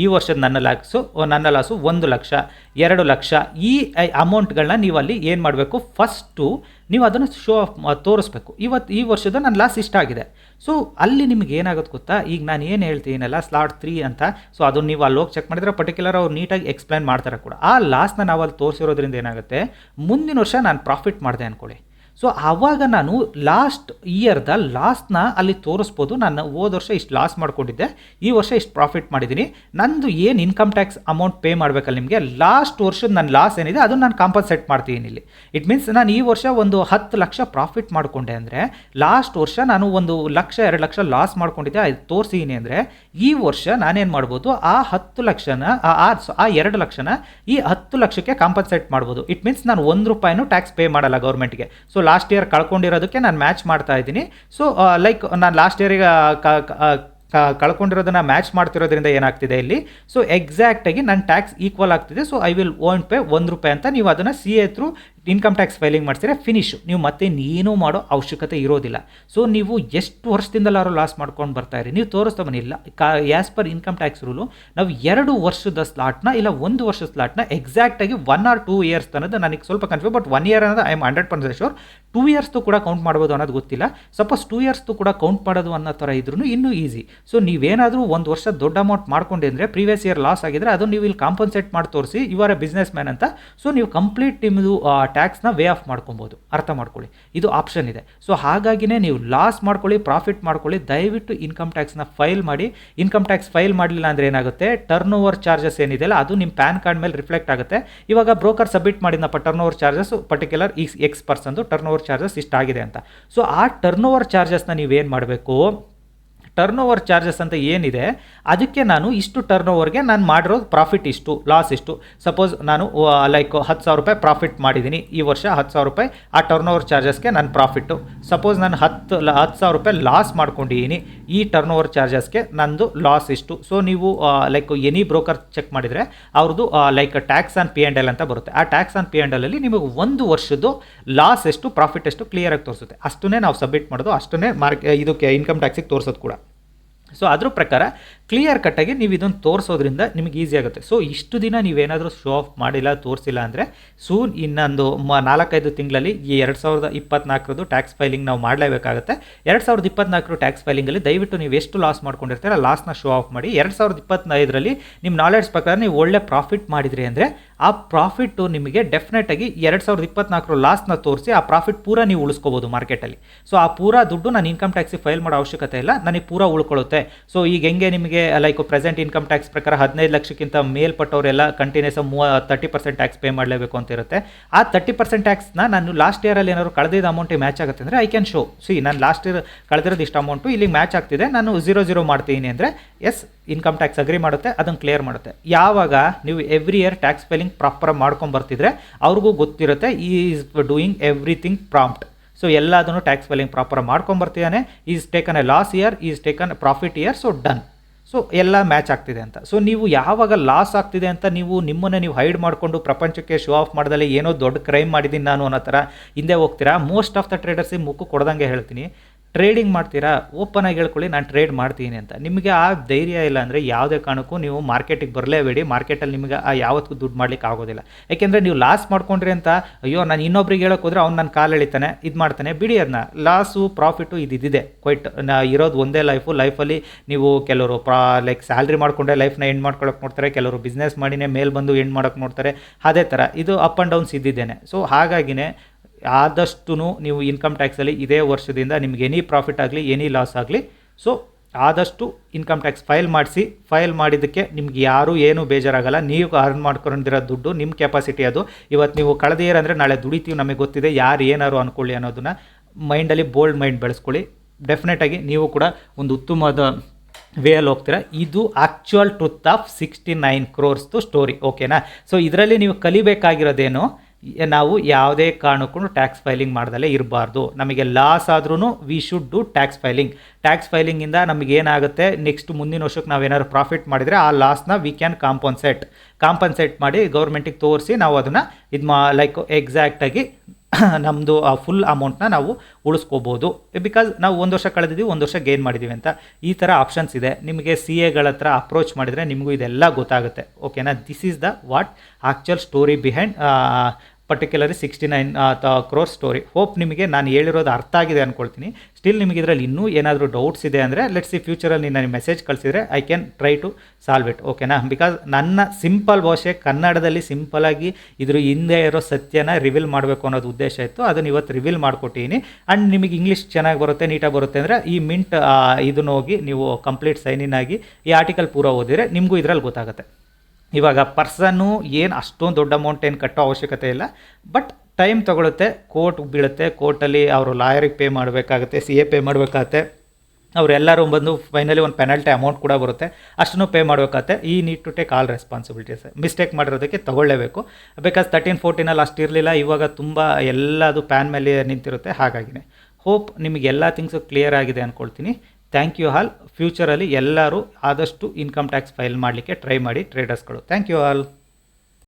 ಈ ವರ್ಷದ ನನ್ನ ಲಾಕ್ಸು ನನ್ನ ಲಾಸು ಒಂದು ಲಕ್ಷ, ಎರಡು ಲಕ್ಷ. ಈ ಅಮೌಂಟ್ಗಳನ್ನ ನೀವು ಅಲ್ಲಿ ಏನು ಮಾಡಬೇಕು? ಫಸ್ಟು ನೀವು ಅದನ್ನು ಶೋ ಆಫ್ ತೋರಿಸ್ಬೇಕು. ಇವತ್ತು ಈ ವರ್ಷದ ನನ್ನ ಲಾಸ್ ಇಷ್ಟಾಗಿದೆ ಸೊ, ಅಲ್ಲಿ ನಿಮ್ಗೆ ಏನಾಗುತ್ತೆ ಗೊತ್ತಾ? ಈಗ ನಾನು ಏನು ಹೇಳ್ತೀನಲ್ಲ ಸ್ಲಾಟ್ ತ್ರೀ ಅಂತ. ಸೊ ಅದನ್ನು ನೀವು ಅಲ್ಲಿ ಹೋಗಿ ಚೆಕ್ ಮಾಡಿದ್ರೆ ಪರ್ಟಿಕ್ಯುಲರ್ ಅವ್ರು ನೀಟಾಗಿ ಎಕ್ಸ್ಪ್ಲೈನ್ ಮಾಡ್ತಾರೆ ಕೂಡ. ಆ ಲಾಸ್ನ ನಾವು ಅಲ್ಲಿ ತೋರಿಸಿರೋದ್ರಿಂದ ಏನಾಗುತ್ತೆ? ಮುಂದಿನ ವರ್ಷ ನಾನು ಪ್ರಾಫಿಟ್ ಮಾಡಿದೆ ಅಂದ್ಕೊಳ್ಳಿ ಸೊ ಆವಾಗ ನಾನು ಲಾಸ್ಟ್ ಇಯರ್ದ ಲಾಸ್ನ ಅಲ್ಲಿ ತೋರಿಸ್ಬೋದು. ನಾನು ಹೋದ ವರ್ಷ ಇಷ್ಟು ಲಾಸ್ ಮಾಡ್ಕೊಂಡಿದ್ದೆ. ಈ ವರ್ಷ ಇಷ್ಟು ಪ್ರಾಫಿಟ್ ಮಾಡಿದ್ದೀನಿ. ನಂದು ಏನು ಇನ್ಕಮ್ ಟ್ಯಾಕ್ಸ್ ಅಮೌಂಟ್ ಪೇ ಮಾಡಬೇಕಲ್ಲ ನಿಮಗೆ? ಲಾಸ್ಟ್ ವರ್ಷದ ನನ್ನ ಲಾಸ್ ಏನಿದೆ, ಅದನ್ನು ನಾನು ಕಾಂಪನ್ಸೇಟ್ ಮಾಡ್ತೀನಿ ಇಲ್ಲಿ. ಇಟ್ ಮೀನ್ಸ್ ನಾನು ಈ ವರ್ಷ ಒಂದು ಹತ್ತು ಲಕ್ಷ ಪ್ರಾಫಿಟ್ ಮಾಡಿಕೊಂಡೆ ಅಂದರೆ ಲಾಸ್ಟ್ ವರ್ಷ ನಾನು ಒಂದು ಲಕ್ಷ, ಎರಡು ಲಕ್ಷ ಲಾಸ್ ಮಾಡ್ಕೊಂಡಿದ್ದೆ. ಅದು ತೋರಿಸಿದ್ದೀನಿ ಅಂದರೆ, ಈ ವರ್ಷ ನಾನೇನು ಮಾಡ್ಬೋದು? ಆ ಹತ್ತು ಲಕ್ಷನ, ಆ- ಎರಡು ಲಕ್ಷನ ಈ ಹತ್ತು ಲಕ್ಷಕ್ಕೆ ಕಾಂಪನ್ಸೇಟ್ ಮಾಡ್ಬೋದು. ಇಟ್ ಮೀನ್ಸ್ ನಾನು ಒಂದು ರೂಪಾಯಿನೂ ಟ್ಯಾಕ್ಸ್ ಪೇ ಮಾಡಲ್ಲ ಗೌರ್ಮೆಂಟ್ಗೆ ಸೊ ಲಾಸ್ಟ್ ಇಯರ್ ಕಳ್ಕೊಂಡಿರೋದಕ್ಕೆ ನಾನು ಮ್ಯಾಚ್ ಮಾಡ್ತಾ ಇದ್ದೀನಿ. ಸೊ ಲೈಕ್ ನಾನು ಲಾಸ್ಟ್ ಇಯರಿಗೆ ಕಳ್ಕೊಂಡಿರೋದನ್ನ ಮ್ಯಾಚ್ ಮಾಡ್ತಿರೋದ್ರಿಂದ ಏನಾಗ್ತಿದೆ ಇಲ್ಲಿ? ಸೊ ಎಕ್ಸಾಕ್ಟಾಗಿ ನನ್ನ ಟ್ಯಾಕ್ಸ್ ಈಕ್ವಲ್ ಆಗ್ತಿದೆ. So I will own pay ಒಂದು ರೂಪಾಯಿ ಅಂತ ನೀವು ಅದನ್ನು C A through income tax filing ಮಾಡಿಸಿದ್ರೆ ಫಿನಿಶ್ ನೀವು ಮತ್ತೆ ಏನೂ ಮಾಡೋ ಅವಶ್ಯಕತೆ ಇರೋದಿಲ್ಲ. ಸೊ ನೀವು ಎಷ್ಟು ವರ್ಷದಿಂದಲಾರು ಲಾಸ್ ಮಾಡ್ಕೊಂಡು ಬರ್ತಾ ಇರಿ. ನೀವು ತೋರಿಸ್ತಾ ಇಲ್ಲ, ಕಾ as per income tax rule ನಾವು ಎರಡು ವರ್ಷದ ಸ್ಲಾಟ್ನ ಇಲ್ಲ ಒಂದು ವರ್ಷದ ಸ್ಲಾಟ್ನ ಎಕ್ಸಾಕ್ಟಾಗಿ ಒನ್ ಆರ್ ಟೂ ಇಯರ್ಸ್ ಅನ್ನೋದು ನನಗೆ ಸ್ವಲ್ಪ ಕನ್ಫ್ಯೂಸ್ ಬಟ್ ಒನ್ ಇಯರ್ ಅನ್ನೋದು I am hundred percent sure two ಇಯರ್ಸ್ದು ಕೂಡ ಕೌಂಟ್ ಮಾಡ್ಬೋದು ಅನ್ನೋದು ಗೊತ್ತಿಲ್ಲ. ಸಪೋಸ್ ಟೂ ಇಯರ್ಸ್ದು ಕೂಡ ಕೌಂಟ್ ಮಾಡೋದು ಅನ್ನೋ ಥರ ಇದ್ರೂ ಇನ್ನೂ ಈಸಿ ಸೊ ನೀವೇನಾದರೂ ಒಂದು ವರ್ಷ ದೊಡ್ಡ ಅಮೌಂಟ್ ಮಾಡ್ಕೊಂಡಿದ್ರೆ ಪ್ರೀವಿಯಸ್ ಇಯರ್ ಲಾಸ್ ಆಗಿದ್ರೆ ಅದು ನೀವು ಇಲ್ಲಿ ಕಾಂಪನ್ಸೇಟ್ ಮಾಡಿ ತೋರಿಸಿ ಇವರ ಬಿಸ್ನೆಸ್ ಮ್ಯಾನ್ ಅಂತ. ಸೊ ನೀವು ಕಂಪ್ಲೀಟ್ ನಿಮ್ಮದು ಟ್ಯಾಕ್ಸ್ನ ವೇ ಆಫ್ ಮಾಡ್ಕೊಬೋದು. ಅರ್ಥ ಮಾಡ್ಕೊಳ್ಳಿ. ಇದು ಆಪ್ಷನ್ ಇದೆ. ಸೊ ಹಾಗಾಗಿನೇ ನೀವು ಲಾಸ್ ಮಾಡ್ಕೊಳ್ಳಿ ಪ್ರಾಫಿಟ್ ಮಾಡ್ಕೊಳ್ಳಿ, ದಯವಿಟ್ಟು ಇನ್ಕಮ್ ಟ್ಯಾಕ್ಸ್ನ ಫೈಲ್ ಮಾಡಿ. ಇನ್ಕಮ್ ಟ್ಯಾಕ್ಸ್ ಫೈಲ್ ಮಾಡಲಿಲ್ಲ ಅಂದರೆ ಏನಾಗುತ್ತೆ? ಟರ್ನ್ ಓವರ್ ಚಾರ್ಜಸ್ ಏನಿದೆಯಲ್ಲ ಅದು ನಿಮ್ಮ ಪ್ಯಾನ್ ಕಾರ್ಡ್ ಮೇಲೆ ರಿಫ್ಲೆಕ್ಟ್ ಆಗುತ್ತೆ. ಇವಾಗ ಬ್ರೋಕರ್ ಸಬ್ಮಿಟ್ ಮಾಡಿದ್ನಪ್ಪ ಟರ್ನ್ ಓವರ್ ಚಾರ್ಜಸ್ ಪರ್ಟಿಕ್ಯುಲರ್ ಈ ಎಕ್ಸ್ ಪರ್ಸನ್ದು ಟರ್ನ್ ಓವರ್ ಚಾರ್ಜಸ್ ಇಷ್ಟಾಗಿದೆ ಅಂತ. ಸೊ ಆ ಟರ್ನ್ ಓವರ್ ಚಾರ್ಜಸ್ನ ನೀವೇನು ಮಾಡಬೇಕು? ಟರ್ನ್ ಓವರ್ ಚಾರ್ಜಸ್ ಅಂತ ಏನಿದೆ, ಅದಕ್ಕೆ ನಾನು ಇಷ್ಟು ಟರ್ನ್ ಓವರ್ಗೆ ನಾನು ಮಾಡಿರೋದು ಪ್ರಾಫಿಟ್ ಇಷ್ಟು ಲಾಸ್ ಇಷ್ಟು. ಸಪೋಸ್ ನಾನು ಲೈಕ್ ಹತ್ತು ಸಾವಿರ ರೂಪಾಯಿ ಪ್ರಾಫಿಟ್ ಮಾಡಿದ್ದೀನಿ, ಈ ವರ್ಷ ಹತ್ತು ಸಾವಿರ ರೂಪಾಯಿ, ಆ ಟರ್ನ್ ಓವರ್ ಚಾರ್ಜಸ್ಗೆ ನನ್ನ ಪ್ರಾಫಿಟ್ಟು ಸಪೋಸ್ ನಾನು ಹತ್ತು ಹತ್ತು ಸಾವಿರ ರೂಪಾಯಿ ಲಾಸ್ ಮಾಡ್ಕೊಂಡಿದ್ದೀನಿ, ಈ ಟರ್ನ್ ಓವರ್ ಚಾರ್ಜಸ್ಗೆ ನಂದು ಲಾಸ್ ಇಷ್ಟು. ಸೊ ನೀವು ಲೈಕ್ ಎನಿ ಬ್ರೋಕರ್ ಚೆಕ್ ಮಾಡಿದರೆ, ಅವ್ರದ್ದು like tax on P and L ಅಂತ ಬರುತ್ತೆ. ಆ tax on P and L ಅಲ್ಲಿ ನಿಮಗೆ ಒಂದು ವರ್ಷದ್ದು ಲಾಸ್ ಎಷ್ಟು ಪ್ರಾಫಿಟ್ ಎಷ್ಟು ಕ್ಲಿಯರಾಗಿ ತೋರಿಸುತ್ತೆ. ಅಷ್ಟನ್ನೇ ನಾವು ಸಬ್ಮಿಟ್ ಮಾಡೋದು, ಅಷ್ಟನ್ನೇ ಮಾರ್ಕ್ ಇದಕ್ಕೆ ಇನ್ಕಮ್ ಟ್ಯಾಕ್ಸಿಗೆ ತೋರಿಸೋದು ಕೂಡ. ಸೊ ಅದ್ರ ಪ್ರಕಾರ ಕ್ಲಿಯರ್ ಕಟ್ಟಾಗಿ ನೀವು ಇದನ್ನು ತೋರಿಸೋದ್ರಿಂದ ನಿಮಗೆ ಈಸಿ ಆಗುತ್ತೆ. ಸೊ ಇಷ್ಟು ದಿನ ನೀವೇನಾದರೂ ಶೋ ಆಫ್ ಮಾಡಿಲ್ಲ, ತೋರಿಸಿಲ್ಲ ಅಂದರೆ ಸೂನ್ ಇನ್ನೊಂದು ಮ ನಾಲ್ಕೈದು ತಿಂಗಳಲ್ಲಿ ಈ ಎರಡು ಸಾವಿರದ ಇಪ್ಪತ್ನಾಲ್ಕರದು ಟ್ಯಾಕ್ಸ್ ಫೈಲಿಂಗ್ ನಾವು ಮಾಡಲೇಬೇಕಾಗುತ್ತೆ. ಎರಡು ಸಾವಿರದ ಇಪ್ಪತ್ನಾಲ್ಕರ ಟ್ಯಾಕ್ಸ್ ಫೈಲಿಂಗಲ್ಲಿ ದಯವಿಟ್ಟು ನೀವು ಎಷ್ಟು ಲಾಸ್ ಮಾಡ್ಕೊಂಡಿರ್ತೀರ ಲಾಸ್ನ ಶೋ ಆಫ್ ಮಾಡಿ. ಎರಡು ಸಾವಿರದ ಇಪ್ಪತ್ತೈದರಲ್ಲಿ ನಿಮ್ಮ ನಾಲೆಡ್ಜ್ ಪ್ರಕಾರ ನೀವು ಒಳ್ಳೆ ಪ್ರಾಫಿಟ್ ಮಾಡಿದ್ರಿ ಅಂದರೆ ಆ ಪ್ರಾಫಿಟ್ಟು ನಿಮಗೆ ಡೆಫಿನೆಟ್ ಆಗಿ ಎರಡು ಸಾವಿರದ ಇಪ್ಪತ್ನಾಲ್ಕರ ಲಾಸ್ನ ತೋರಿಸಿ ಆ ಪ್ರಾಫಿಟ್ ಪೂರ ನೀವು ಉಳಿಸ್ಕೋಬೋದು ಮಾರ್ಕೆಟಲ್ಲಿ ಸೊ ಆ ಪೂರ ದುಡ್ಡು ನಾನು ಇನ್ಕಮ್ ಟ್ಯಾಕ್ಸಿಗೆ ಫೈಲ್ ಮಾಡೋ ಅವಶ್ಯಕತೆ ಇಲ್ಲ, ನನಗೆ ಪೂರ ಉಳ್ಕೊಳ್ಳುತ್ತೆ. ಸೊ ಈಗ ಹೆಂಗೆ ನಿಮಗೆ ಲೈಕ್ ಪ್ರೆಸೆಂಟ್ ಇನ್ಕಮ್ ಟ್ಯಾಕ್ಸ್ ಪ್ರಕಾರ ಹದಿನೈದು ಲಕ್ಷಕ್ಕಿಂತ ಮೇಲ್ಪಟ್ಟವರೆಲ್ಲ continues move thirty percent tax pay ಮಾಡಲೇಬೇಕು ಅಂತ ಇರುತ್ತೆ. ಆ ತರ್ಟಿ ಪರ್ಸೆಂಟ್ ಟ್ಯಾಕ್ಸ್ನ ನಾನು ಲಾಸ್ಟ್ ಇಯರಲ್ಲಿ ಏನಾದ್ರು ಕಳೆದಿದ್ದ ಅಮೌಂಟಿಗೆ ಮ್ಯಾಚ್ ಆಗುತ್ತೆ ಅಂದರೆ ಐ ಕ್ಯಾನ್ ಶೋ ಸಿ ನಾನು ಲಾಸ್ಟ್ ಇಯರ್ ಕಳೆದಿರೋದು ಇಷ್ಟು ಅಮೌಂಟು ಇಲ್ಲಿಗೆ ಮ್ಯಾಚ್ ಆಗ್ತಿದೆ. ನಾನು ಝೀರೋ ಝೀರೋ ಮಾಡ್ತೀನಿ ಅಂದರೆ ಎಸ್ ಇನ್ಕಮ್ ಟ್ಯಾಕ್ಸ್ ಅಗ್ರಿ ಮಾಡುತ್ತೆ ಅದನ್ನು ಕ್ಲಿಯರ್ ಮಾಡುತ್ತೆ. ಯಾವಾಗ ನೀವು every year tax filing proper ಮಾಡ್ಕೊಂಡು ಬರ್ತಿದ್ರೆ, ಅವ್ರಿಗೂ ಗೊತ್ತಿರುತ್ತೆ is doing everything prompt so ಎಲ್ಲದನ್ನು tax filing proper ಮಾಡ್ಕೊಂಬರ್ತಿದ್ದಾನೆ is taken a loss year is taken profit year so done so ಎಲ್ಲ ಮ್ಯಾಚ್ ಆಗ್ತಿದೆ ಅಂತ. ಸೊ ನೀವು ಯಾವಾಗ ಲಾಸ್ ಆಗ್ತಿದೆ ಅಂತ ನೀವು ನಿಮ್ಮನ್ನು ನೀವು ಹೈಡ್ ಮಾಡಿಕೊಂಡು ಪ್ರಪಂಚಕ್ಕೆ ಶೋ ಆಫ್ ಮಾಡಿದಲ್ಲಿ ಏನೋ ದೊಡ್ಡ ಕ್ರೈಮ್ ಮಾಡಿದ್ದೀನಿ ನಾನು ಅನ್ನೋ ಥರ ಹಿಂದೆ ಹೋಗ್ತೀರಾ? ಮೋಸ್ಟ್ ಆಫ್ ದ ಟ್ರೇಡರ್ಸಿಗೆ ಮುಕ್ಕು ಕೊಡ್ದಂಗೆ ಹೇಳ್ತೀನಿ. ಟ್ರೇಡಿಂಗ್ ಮಾಡ್ತೀರಾ? ಓಪನ್ ಆಗಿ ಹೇಳ್ಕೊಳ್ಳಿ, ನಾನು ಟ್ರೇಡ್ ಮಾಡ್ತೀನಿ ಅಂತ. ನಿಮಗೆ ಆ ಧೈರ್ಯ ಇಲ್ಲ ಅಂದರೆ ಯಾವುದೇ ಕಾರಣಕ್ಕೂ ನೀವು ಮಾರ್ಕೆಟಿಗೆ ಬರಲೇಬೇಡಿ. ಮಾರ್ಕೆಟಲ್ಲಿ ನಿಮಗೆ ಆ ಯಾವತ್ತೂ ದುಡ್ಡು ಮಾಡ್ಲಿಕ್ಕೆ ಆಗೋದಿಲ್ಲ. ಯಾಕೆಂದರೆ ನೀವು ಲಾಸ್ ಮಾಡ್ಕೊಂಡ್ರಿ ಅಂತ, ಅಯ್ಯೋ, ನಾನು ಇನ್ನೊಬ್ರಿಗೆ ಹೇಳೋಕ್ಕೋದ್ರೆ ಅವ್ನು ನನ್ನ ಕಾಲು ಎಳಿತಾನೆ, ಇದು ಮಾಡ್ತಾನೆ. ಬಿಡಿ ಅದನ್ನ ಲಾಸು ಪ್ರಾಫಿಟ್ಟು ಇದು ಇದಿದೆ ಕ್ವೈಟ್ ಇರೋದು ಒಂದೇ ಲೈಫು ಲೈಫಲ್ಲಿ ನೀವು ಕೆಲವರು ಪ್ರಾ ಲೈಕ್ ಸ್ಯಾಲ್ರಿ ಮಾಡಿಕೊಂಡೆ ಲೈಫ್ನ ಎಂಡ್ ಮಾಡ್ಕೊಳಕ್ಕೆ ನೋಡ್ತಾರೆ, ಕೆಲವರು ಬಿಸ್ನೆಸ್ ಮಾಡಿನೇ ಮೇಲೆ ಬಂದು ಎಂಡ್ ಮಾಡೋಕ್ಕೆ ನೋಡ್ತಾರೆ. ಅದೇ ಥರ ಇದು ಅಪ್ ಆ್ಯಂಡ್ ಡೌನ್ಸ್ ಇದ್ದಿದ್ದೇನೆ. ಸೊ ಹಾಗಾಗಿನೇ ಆದಷ್ಟು ನೀವು ಇನ್ಕಮ್ ಟ್ಯಾಕ್ಸಲ್ಲಿ ಇದೇ ವರ್ಷದಿಂದ ನಿಮ್ಗೆ ಎನಿ ಪ್ರಾಫಿಟ್ ಆಗಲಿ ಎನಿ ಲಾಸ್ ಆಗಲಿ ಸೊ ಆದಷ್ಟು ಇನ್ಕಮ್ ಟ್ಯಾಕ್ಸ್ ಫೈಲ್ ಮಾಡಿಸಿ ಫೈಲ್ ಮಾಡಿದ್ದಕ್ಕೆ ನಿಮ್ಗೆ ಯಾರೂ ಏನೂ ಬೇಜಾರಾಗಲ್ಲ. ನೀವು ಅರ್ನ್ ಮಾಡ್ಕೊಂಡಿರೋ ದುಡ್ಡು ನಿಮ್ಮ ಕೆಪಾಸಿಟಿ ಅದು. ಇವತ್ತು ನೀವು ಕಳೆದಿರ ಅಂದರೆ ನಾಳೆ ದುಡಿತೀವಿ ನಮಗೆ ಗೊತ್ತಿದೆ, ಯಾರು ಏನಾರು ಅಂದ್ಕೊಳ್ಳಿ ಅನ್ನೋದನ್ನ ಮೈಂಡಲ್ಲಿ ಬೋಲ್ಡ್ ಮೈಂಡ್ ಬೆಳೆಸ್ಕೊಳ್ಳಿ. ಡೆಫಿನೆಟಾಗಿ ನೀವು ಕೂಡ ಒಂದು ಉತ್ತಮವಾದ ವೇಯಲ್ಲಿ ಹೋಗ್ತೀರಾ. ಇದು actual truth of sixty nine ಕ್ರೋರ್ಸ್ದು story ಓಕೆನಾ ಸೊ ಇದರಲ್ಲಿ ನೀವು ಕಲಿಬೇಕಾಗಿರೋದೇನು? ನಾವು ಯಾವುದೇ ಕಾರಣಕ್ಕೂ ಟ್ಯಾಕ್ಸ್ ಫೈಲಿಂಗ್ ಮಾಡ್ದಲೇ ಇರಬಾರ್ದು. ನಮಗೆ ಲಾಸ್ ಆದ್ರೂ we should do tax filing tax ಫೈಲಿಂಗಿಂದ ನಮಗೆ ಏನಾಗುತ್ತೆ? ನೆಕ್ಸ್ಟ್ ಮುಂದಿನ ವರ್ಷಕ್ಕೆ ನಾವು ಏನಾದ್ರು ಪ್ರಾಫಿಟ್ ಮಾಡಿದರೆ ಆ ಲಾಸ್ನ ವಿ ಕ್ಯಾನ್ ಕಾಂಪನ್ಸೇಟ್ ಕಾಂಪನ್ಸೇಟ್ ಮಾಡಿ ಗೌರ್ಮೆಂಟಿಗೆ ತೋರಿಸಿ ನಾವು ಅದನ್ನು ಇದು ಮಾ ಲೈಕ್ ಎಕ್ಸಾಕ್ಟಾಗಿ ನಮ್ಮದು ಆ ಫುಲ್ ಅಮೌಂಟ್ನ ನಾವು ಉಳಿಸ್ಕೋಬೋದು. ಬಿಕಾಸ್ ನಾವು ಒಂದು ವರ್ಷ ಕಳೆದಿದ್ದೀವಿ ಒಂದು ವರ್ಷ ಗೇನ್ ಮಾಡಿದ್ದೀವಿ ಅಂತ. ಈ ಥರ ಆಪ್ಷನ್ಸ್ ಇದೆ. ನಿಮಗೆ ಸಿ ಎಗಳ ಹತ್ರ ಅಪ್ರೋಚ್ ಮಾಡಿದರೆ ನಿಮಗೂ ಇದೆಲ್ಲ ಗೊತ್ತಾಗುತ್ತೆ. ಓಕೆನಾ this is the what actual story behind particularly sixty nine crore story hope ನಿಮಗೆ ನಾನು ಹೇಳಿರೋದು ಅರ್ಥ ಆಗಿದೆ ಅಂದ್ಕೊಳ್ತೀನಿ ಸ್ಟಿಲ್ ನಿಮಗೆ ಇದರಲ್ಲಿ ಇನ್ನೂ ಏನಾದರೂ ಡೌಟ್ಸ್ ಇದೆ ಅಂದರೆ ಲೆಟ್ಸ್ ಈ ಫ್ಯೂಚರಲ್ಲಿ ನನಗೆ ಮೆಸೇಜ್ ಕಳಿಸಿದರೆ I can try to solve it ಓಕೆನಾ ಬಿಕಾಸ್ ನನ್ನ ಸಿಂಪಲ್ ಭಾಷೆ ಕನ್ನಡದಲ್ಲಿ ಸಿಂಪಲಾಗಿ ಇದ್ರ ಹಿಂದೆ ಇರೋ ಸತ್ಯನ ರಿವೀಲ್ ಮಾಡಬೇಕು ಅನ್ನೋದು ಉದ್ದೇಶ ಇತ್ತು. ಅದನ್ನು ಇವತ್ತು ರಿವೀಲ್ ಮಾಡಿಕೊಟ್ಟಿದ್ದೀನಿ ಆ್ಯಂಡ್ ನಿಮಗೆ ಇಂಗ್ಲೀಷ್ ಚೆನ್ನಾಗಿ ಬರುತ್ತೆ ನೀಟಾಗಿ ಬರುತ್ತೆ ಅಂದರೆ, ಈ ಮಿಂಟ್ ಇದನ್ನು ಹೋಗಿ ನೀವು ಕಂಪ್ಲೀಟ್ ಸೈನ್ ಇನ್ ಆಗಿ ಈ ಆರ್ಟಿಕಲ್ ಪೂರ ಓದಿದರೆ ನಿಮಗೂ ಇದರಲ್ಲಿ ಗೊತ್ತಾಗುತ್ತೆ. ಇವಾಗ ಪರ್ಸನ್ನು ಏನು ಅಷ್ಟೊಂದು ದೊಡ್ಡ ಅಮೌಂಟ್ ಏನು ಕಟ್ಟೋ ಅವಶ್ಯಕತೆ ಇಲ್ಲ. ಬಟ್ ಟೈಮ್ ತೊಗೊಳುತ್ತೆ ಕೋರ್ಟ್ ಬೀಳುತ್ತೆ ಕೋರ್ಟಲ್ಲಿ ಅವರು ಲಾಯರಿಗೆ ಪೇ ಮಾಡಬೇಕಾಗುತ್ತೆ ಸಿ ಎ ಪೇ ಮಾಡಬೇಕಾಗತ್ತೆ. ಅವರೆಲ್ಲರೂ ಬಂದು ಫೈನಲಿ ಒಂದು ಪೆನಾಲ್ಟಿ ಅಮೌಂಟ್ ಕೂಡ ಬರುತ್ತೆ. ಅಷ್ಟನ್ನು ಪೇ ಮಾಡಬೇಕಾಗತ್ತೆ. ಈ need to take all responsibilities mistake ಮಾಡಿರೋದಕ್ಕೆ ತೊಗೊಳ್ಳೇಬೇಕು. ಬಿಕಾಸ್ ತರ್ಟೀನ್ ಫೋರ್ಟೀನಲ್ಲಿ ಅಷ್ಟು ಇರಲಿಲ್ಲ, ಇವಾಗ ತುಂಬ ಎಲ್ಲದು ಪ್ಯಾನ್ ಮೇಲೆ ನಿಂತಿರುತ್ತೆ. ಹಾಗಾಗಿನೇ. ಹೋಪ್ ನಿಮಗೆಲ್ಲ ಥಿಂಗ್ಸು ಕ್ಲಿಯರ್ ಆಗಿದೆ ಅಂದ್ಕೊಳ್ತೀನಿ ಥ್ಯಾಂಕ್ ಯು ಆಲ್ ಫ್ಯೂಚರಲ್ಲಿ ಎಲ್ಲರೂ ಆದಷ್ಟು ಇನ್ಕಮ್ ಟ್ಯಾಕ್ಸ್ ಫೈಲ್ ಮಾಡಲಿಕ್ಕೆ ಟ್ರೈ ಮಾಡಿ ಟ್ರೇಡರ್ಸ್ಗಳು ಥ್ಯಾಂಕ್ ಯು ಆಲ್